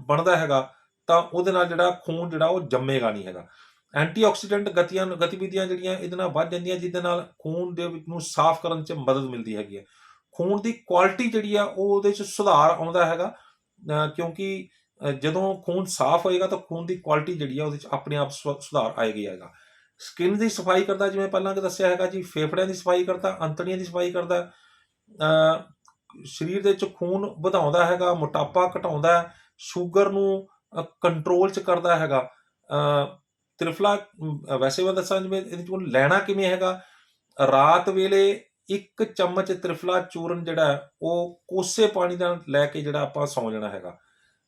ਬਣਦਾ ਹੈਗਾ, ਤਾਂ ਉਹਦੇ ਨਾਲ ਜਿਹੜਾ ਖੂਨ ਜਿਹੜਾ ਉਹ ਜੰਮੇਗਾ ਨਹੀਂ ਹੈਗਾ। ਐਂਟੀਆਕਸੀਡੈਂਟ ਗਤੀਆਂ, ਗਤੀਵਿਧੀਆਂ ਜਿਹੜੀਆਂ, ਇਹਦੇ ਨਾਲ ਵੱਧ ਜਾਂਦੀਆਂ, ਜਿਹਦੇ ਨਾਲ ਖੂਨ ਦੇ ਵਿੱਚ ਨੂੰ ਸਾਫ਼ ਕਰਨ 'ਚ ਮਦਦ ਮਿਲਦੀ ਹੈਗੀ ਹੈ। ਖੂਨ ਦੀ ਕੁਆਲਿਟੀ ਜਿਹੜੀ ਆ, ਉਹ ਉਹਦੇ 'ਚ ਸੁਧਾਰ ਆਉਂਦਾ ਹੈਗਾ ਕਿਉਂਕਿ ਜਦੋਂ ਖੂਨ ਸਾਫ਼ ਹੋਏਗਾ, ਤਾਂ ਖੂਨ ਦੀ ਕੁਆਲਿਟੀ ਜਿਹੜੀ ਆ, ਉਹਦੇ 'ਚ ਆਪਣੇ ਆਪ ਸੁ- ਸੁਧਾਰ ਆਏਗੀ ਹੈਗਾ। ਸਕਿਨ ਦੀ ਸਫ਼ਾਈ ਕਰਦਾ, ਜਿਵੇਂ ਪਹਿਲਾਂ ਕਿ ਦੱਸਿਆ ਹੈਗਾ ਜੀ, ਫੇਫੜਿਆਂ ਦੀ ਸਫ਼ਾਈ ਕਰਦਾ, ਅੰਤੜੀਆਂ ਦੀ ਸਫ਼ਾਈ ਕਰਦਾ ਸਰੀਰ ਦੇ ਵਿੱਚ ਖੂਨ ਵਧਾਉਂਦਾ ਹੈਗਾ ਮੋਟਾਪਾ ਘਟਾਉਂਦਾ ਹੈ, ਸ਼ੂਗਰ ਨੂੰ ਕੰਟਰੋਲ 'ਚ ਕਰਦਾ ਹੈਗਾ। ਤ੍ਰਿਫਲਾ ਵੈਸੇ ਮੈਂ ਦੱਸਾਂ ਜਿਵੇਂ ਇਹਦੇ 'ਚ ਲੈਣਾ ਕਿਵੇਂ ਹੈਗਾ? ਰਾਤ ਵੇਲੇ ਇੱਕ ਚਮਚ ਤ੍ਰਿਫਲਾ ਚੂਰਨ ਜਿਹੜਾ ਉਹ ਕੋਸੇ ਪਾਣੀ ਨਾਲ ਲੈ ਕੇ ਜਿਹੜਾ ਆਪਾਂ ਸੌਂ ਜਾਣਾ ਹੈਗਾ।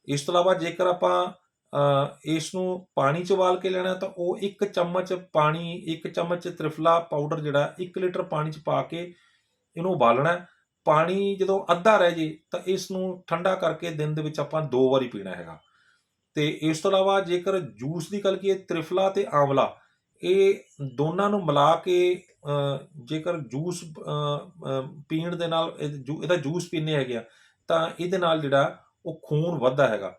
ਇਸ ਤੋਂ ਇਲਾਵਾ ਜੇਕਰ ਆਪਾਂ ਅ, ਇਸ ਨੂੰ ਪਾਣੀ 'ਚ ਉਬਾਲ ਕੇ ਲੈਣਾ ਤਾਂ ਉਹ ਇੱਕ ਚਮਚ ਪਾਣੀ ਇੱਕ ਚਮਚ ਤ੍ਰਿਫਲਾ ਪਾਊਡਰ ਜਿਹੜਾ 1 ਲੀਟਰ ਪਾਣੀ 'ਚ ਪਾ ਕੇ ਇਹਨੂੰ ਉਬਾਲਣਾ ਪਾਣੀ ਜਦੋਂ ਅੱਧਾ ਰਹਿ ਜੇ ਤਾਂ ਇਸ ਨੂੰ ਠੰਡਾ ਕਰਕੇ ਦਿਨ ਦੇ ਵਿੱਚ ਆਪਾਂ ਦੋ ਵਾਰੀ ਪੀਣਾ ਹੈਗਾ। ਤੇ ਇਸ ਤੋਂ ਇਲਾਵਾ ਜੇਕਰ ਜੂਸ ਦੀ ਗੱਲ ਕੀਏ ਤ੍ਰਿਫਲਾ ਤੇ ਆਂਵਲਾ, ਇਹ ਦੋਨਾਂ ਨੂੰ ਮਿਲਾ ਕੇ ਜੇਕਰ ਜੂਸ ਪੀਣ ਦੇ ਨਾਲ ਇਹ ਜੂ- ਇਹਦਾ ਜੂਸ ਪੀਨੇ ਹੈਗੇ ਆ, ਤਾਂ ਇਹਦੇ ਨਾਲ ਜਿਹੜਾ ਉਹ ਖੂਨ ਵੱਧਦਾ ਹੈਗਾ।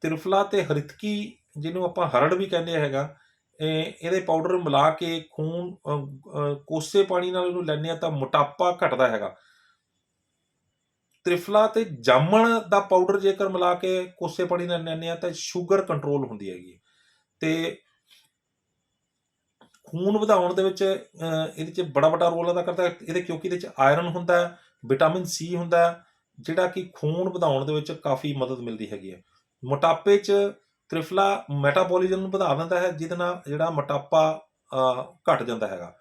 ਤ੍ਰਿਫਲਾ ਤੇ ਹਰਿਤਕੀ ਜਿਹਨੂੰ ਆਪਾਂ ਹਰੜ ਵੀ ਕਹਿੰਦੇ ਹੈਗਾ, ਇਹ, ਇਹਦੇ ਪਾਊਡਰ ਮਿਲਾ ਕੇ ਖੂਨ ਕੋਸੇ ਪਾਣੀ ਨਾਲ ਇਹਨੂੰ ਲੈਂਦੇ ਆ ਤਾਂ ਮੋਟਾਪਾ ਘਟਦਾ ਹੈਗਾ। ਤ੍ਰਿਫਲਾ ਤੇ ਜਾਮਣ ਦਾ ਪਾਊਡਰ ਜੇਕਰ ਮਿਲਾ ਕੇ ਕੋਸੇ ਪਾਣੀ ਨਾਲ ਲੈਂਦੇ ਆ ਤਾਂ ਸ਼ੂਗਰ ਕੰਟਰੋਲ ਹੁੰਦੀ ਹੈਗੀ ਤੇ ਖੂਨ ਵਧਾਉਣ ਦੇ ਵਿੱਚ ਇਹਦੇ 'ਚ ਬੜਾ ਵੱਡਾ ਰੋਲ ਅਦਾ ਕਰਦਾ ਇਹਦੇ ਕਿਉਂਕਿ ਇਹਦੇ 'ਚ ਆਇਰਨ ਹੁੰਦਾ ਹੈ ਵਿਟਾਮਿਨ ਸੀ ਹੁੰਦਾ ਹੈ ਜਿਹੜਾ ਕਿ ਖੂਨ ਵਧਾਉਣ ਦੇ ਵਿੱਚ ਕਾਫੀ ਮਦਦ ਮਿਲਦੀ ਹੈਗੀ ਹੈ। ਮੋਟਾਪੇ 'ਚ ਤ੍ਰਿਫਲਾ ਮੈਟਾਬੋਲਿਜ਼ਮ ਨੂੰ ਵਧਾ ਦਿੰਦਾ ਹੈ ਜਿਹਦੇ ਨਾਲ ਜਿਹੜਾ ਮੋਟਾਪਾ ਅਹ, ਘਟ ਜਾਂਦਾ ਹੈਗਾ।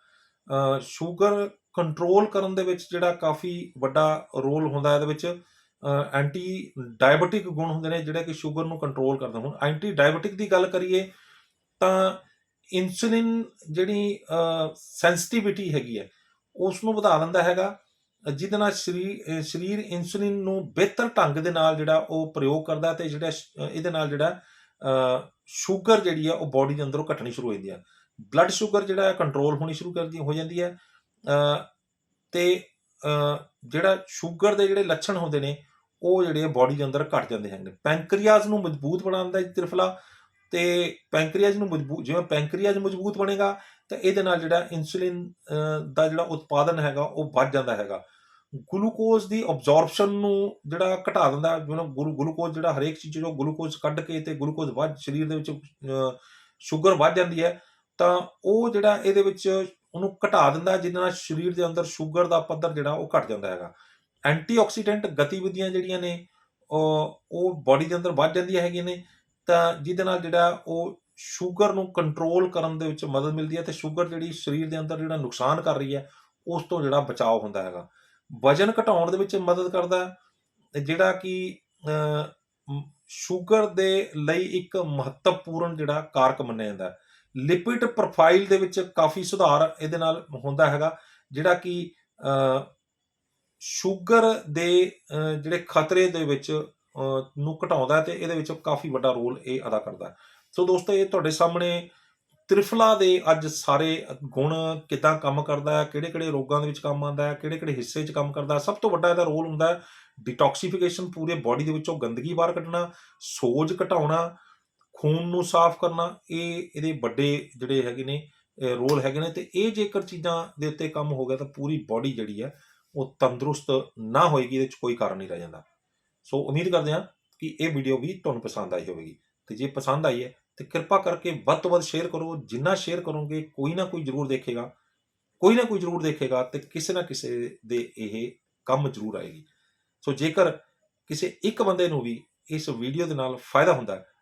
ਸ਼ੂਗਰ ਕੰਟਰੋਲ ਕਰਨ ਦੇ ਵਿੱਚ ਜਿਹੜਾ ਕਾਫੀ ਵੱਡਾ ਰੋਲ ਹੁੰਦਾ ਇਹਦੇ ਵਿੱਚ ਐਂਟੀ ਡਾਇਬੀਟਿਕ ਗੁਣ ਹੁੰਦੇ ਨੇ ਜਿਹੜੇ ਕਿ ਸ਼ੂਗਰ ਨੂੰ ਕੰਟਰੋਲ ਕਰਦੇ ਹੁਣ। ਐਂਟੀ ਡਾਇਬੀਟਿਕ ਦੀ ਗੱਲ ਕਰੀਏ ਤਾਂ ਇਨਸੂਲਿਨ ਜਿਹੜੀ ਸੈਂਸਿਟੀਵਿਟੀ ਹੈਗੀ ਹੈ ਉਸ ਨੂੰ ਵਧਾ ਦਿੰਦਾ ਹੈਗਾ, ਜਿਹਦੇ ਨਾਲ ਸਰੀਰ ਸਰੀਰ ਇਨਸੂਲਿਨ ਨੂੰ ਬਿਹਤਰ ਢੰਗ ਦੇ ਨਾਲ ਜਿਹੜਾ ਉਹ ਪ੍ਰਯੋਗ ਕਰਦਾ ਤੇ ਜਿਹੜਾ ਇਹਦੇ ਨਾਲ ਜਿਹੜਾ ਸ਼ੂਗਰ ਜਿਹੜੀ ਆ ਉਹ ਬਾਡੀ ਦੇ ਅੰਦਰੋਂ ਘਟਣੀ ਸ਼ੁਰੂ ਹੋ ਜਾਂਦੀ ਹੈ। ਬਲੱਡ ਸ਼ੂਗਰ ਜਿਹੜਾ ਕੰਟਰੋਲ ਹੋਣੀ ਸ਼ੁਰੂ ਕਰਦੀ ਹੋ ਜਾਂਦੀ ਹੈ। ਤੇ ਜਿਹੜਾ ਸ਼ੂਗਰ ਦੇ ਜਿਹੜੇ ਲੱਛਣ ਹੁੰਦੇ ਨੇ ਉਹ ਜਿਹੜੇ ਬਾਡੀ ਦੇ ਅੰਦਰ ਘਟ ਜਾਂਦੇ ਹਨ ਪੈਂਕਰੀਆਸ ਨੂੰ ਮਜ਼ਬੂਤ ਬਣਾਉਂਦਾ ਹੈ ਤ੍ਰਿਫਲਾ ਤੇ ਪੈਂਕਰੀਆਸ ਨੂੰ ਮਜ਼ਬੂਤ ਜਿਵੇਂ ਪੈਂਕਰੀਆਸ ਮਜ਼ਬੂਤ ਬਣੇਗਾ ਤਾਂ ਇਹਦੇ ਨਾਲ ਜਿਹੜਾ ਇਨਸੂਲਿਨ ਦਾ ਜਿਹੜਾ ਉਤਪਾਦਨ ਹੈਗਾ ਉਹ ਵੱਧ ਜਾਂਦਾ ਹੈਗਾ। ਗਲੂਕੋਜ਼ ਦੀ ਅਬਜ਼ੌਰਪਸ਼ਨ ਨੂੰ ਜਿਹੜਾ ਘਟਾ ਦਿੰਦਾ ਹੈ, ਜਿਵੇਂ ਗਲੂਕੋਜ਼ ਜਿਹੜਾ ਹਰੇਕ ਚੀਜ਼ ਚੋਂ ਗਲੂਕੋਜ਼ ਕੱਢ ਕੇ ਤੇ ਗਲੂਕੋਜ਼ ਵੱਧ ਸਰੀਰ ਦੇ ਵਿੱਚ ਸ਼ੂਗਰ ਵੱਧ ਜਾਂਦੀ ਹੈ ਤਾਂ ਉਹ ਜਿਹੜਾ ਇਹਦੇ ਵਿੱਚ ਉਹਨੂੰ ਘਟਾ ਦਿੰਦਾ ਜਿਹਦੇ ਨਾਲ ਸਰੀਰ ਦੇ ਅੰਦਰ ਸ਼ੂਗਰ ਦਾ ਪੱਧਰ ਜਿਹੜਾ ਉਹ ਘਟ ਜਾਂਦਾ ਹੈਗਾ। ਐਂਟੀਆਕਸੀਡੈਂਟ ਗਤੀਵਿਧੀਆਂ ਜਿਹੜੀਆਂ ਨੇ, ਉਹ ਉਹ ਬਾਡੀ ਦੇ ਅੰਦਰ ਵੱਧ ਜਾਂਦੀਆਂ ਹੈਗੀਆਂ ਨੇ, ਤਾਂ ਜਿਹਦੇ ਨਾਲ ਜਿਹੜਾ ਉਹ ਸ਼ੂਗਰ ਨੂੰ ਕੰਟਰੋਲ ਕਰਨ ਦੇ ਵਿੱਚ ਮਦਦ ਮਿਲਦੀ ਹੈ ਤੇ ਸ਼ੂਗਰ ਜਿਹੜੀ ਸਰੀਰ ਦੇ ਅੰਦਰ ਜਿਹੜਾ ਨੁਕਸਾਨ ਕਰ ਰਹੀ ਹੈ, ਉਸ ਤੋਂ ਜਿਹੜਾ ਬਚਾਅ ਹੁੰਦਾ ਹੈਗਾ। ਵਜਨ ਘਟਾਉਣ ਦੇ ਵਿੱਚ ਮਦਦ ਕਰਦਾ ਹੈ ਜਿਹੜਾ ਕਿ ਸ਼ੂਗਰ ਦੇ ਲਈ ਇੱਕ ਮਹੱਤਵਪੂਰਨ ਜਿਹੜਾ ਕਾਰਕ ਮੰਨਿਆ ਜਾਂਦਾ ਹੈ। ਲਿਪਿਡ ਪ੍ਰੋਫਾਈਲ ਦੇ ਵਿੱਚ ਕਾਫੀ ਸੁਧਾਰ ਇਹਦੇ ਨਾਲ ਹੁੰਦਾ ਹੈਗਾ, ਜਿਹੜਾ ਕਿ ਸ਼ੂਗਰ ਦੇ ਜਿਹੜੇ ਖਤਰੇ ਦੇ ਵਿੱਚ ਨੂੰ ਘਟਾਉਂਦਾ ਹੈ ਤੇ ਇਹਦੇ ਵਿੱਚ ਕਾਫੀ ਵੱਡਾ ਰੋਲ ਇਹ ਅਦਾ ਕਰਦਾ। ਸੋ ਦੋਸਤੋ, ਇਹ ਤੁਹਾਡੇ ਸਾਹਮਣੇ ਤ੍ਰਿਫਲਾ ਦੇ ਅੱਜ ਸਾਰੇ ਗੁਣ ਕਿਦਾਂ ਕੰਮ ਕਰਦਾ ਹੈ ਕਿਹੜੇ ਕਿਹੜੇ ਰੋਗਾਂ ਦੇ ਵਿੱਚ ਕੰਮ ਆਉਂਦਾ ਹੈ ਕਿਹੜੇ ਕਿਹੜੇ ਹਿੱਸੇ 'ਚ ਕੰਮ ਕਰਦਾ, ਸਭ ਤੋਂ ਵੱਡਾ ਇਹਦਾ ਰੋਲ ਹੁੰਦਾ ਹੈ ਡਿਟੌਕਸੀਫਿਕੇਸ਼ਨ ਪੂਰੇ ਬਾਡੀ ਦੇ ਵਿੱਚੋਂ ਗੰਦਗੀ ਬਾਹਰ ਕੱਢਣਾ, ਸੋਜ ਘਟਾਉਣਾ ਖੂਨ ਨੂੰ ਸਾਫ਼ ਕਰਨਾ ਇਹ ਇਹਦੇ ਵੱਡੇ ਜਿਹੜੇ ਹੈਗੇ ਨੇ ਰੋਲ ਹੈਗੇ ਨੇ ਤੇ ਇਹ ਜੇਕਰ ਚੀਜ਼ਾਂ ਦੇ ਉੱਤੇ ਕੰਮ ਹੋ ਗਿਆ ਤਾਂ ਪੂਰੀ ਬਾਡੀ ਜਿਹੜੀ ਹੈ ਉਹ ਤੰਦਰੁਸਤ ਨਾ ਹੋਏਗੀ ਇਹਦੇ ਵਿੱਚ ਕੋਈ ਕਾਰਨ ਨਹੀਂ ਰਹਿ ਜਾਂਦਾ। ਸੋ ਉਮੀਦ ਕਰਦੇ ਹਾਂ ਕਿ ਇਹ ਵੀਡੀਓ ਵੀ ਤੁਹਾਨੂੰ ਪਸੰਦ ਆਈ ਹੋਵੇਗੀ। ਤੇ ਜੇ ਪਸੰਦ ਆਈ ਹੈ ਤੇ ਕਿਰਪਾ ਕਰਕੇ ਵੱਧ ਤੋਂ ਵੱਧ ਸ਼ੇਅਰ ਕਰੋ ਜਿੰਨਾ ਸ਼ੇਅਰ ਕਰੋਗੇ ਕੋਈ ਨਾ ਕੋਈ ਜ਼ਰੂਰ ਦੇਖੇਗਾ ਕੋਈ ਨਾ ਕੋਈ ਜ਼ਰੂਰ ਦੇਖੇਗਾ ਤੇ ਕਿਸੇ ਨਾ ਕਿਸੇ ਦੇ ਇਹ ਕੰਮ ਜ਼ਰੂਰ ਆਏਗੀ। ਸੋ ਜੇਕਰ ਕਿਸੇ ਇੱਕ ਬੰਦੇ ਨੂੰ ਵੀ ਇਸ ਵੀਡੀਓ ਦੇ ਨਾਲ ਫਾਇਦਾ ਹੁੰਦਾ ਹੈ,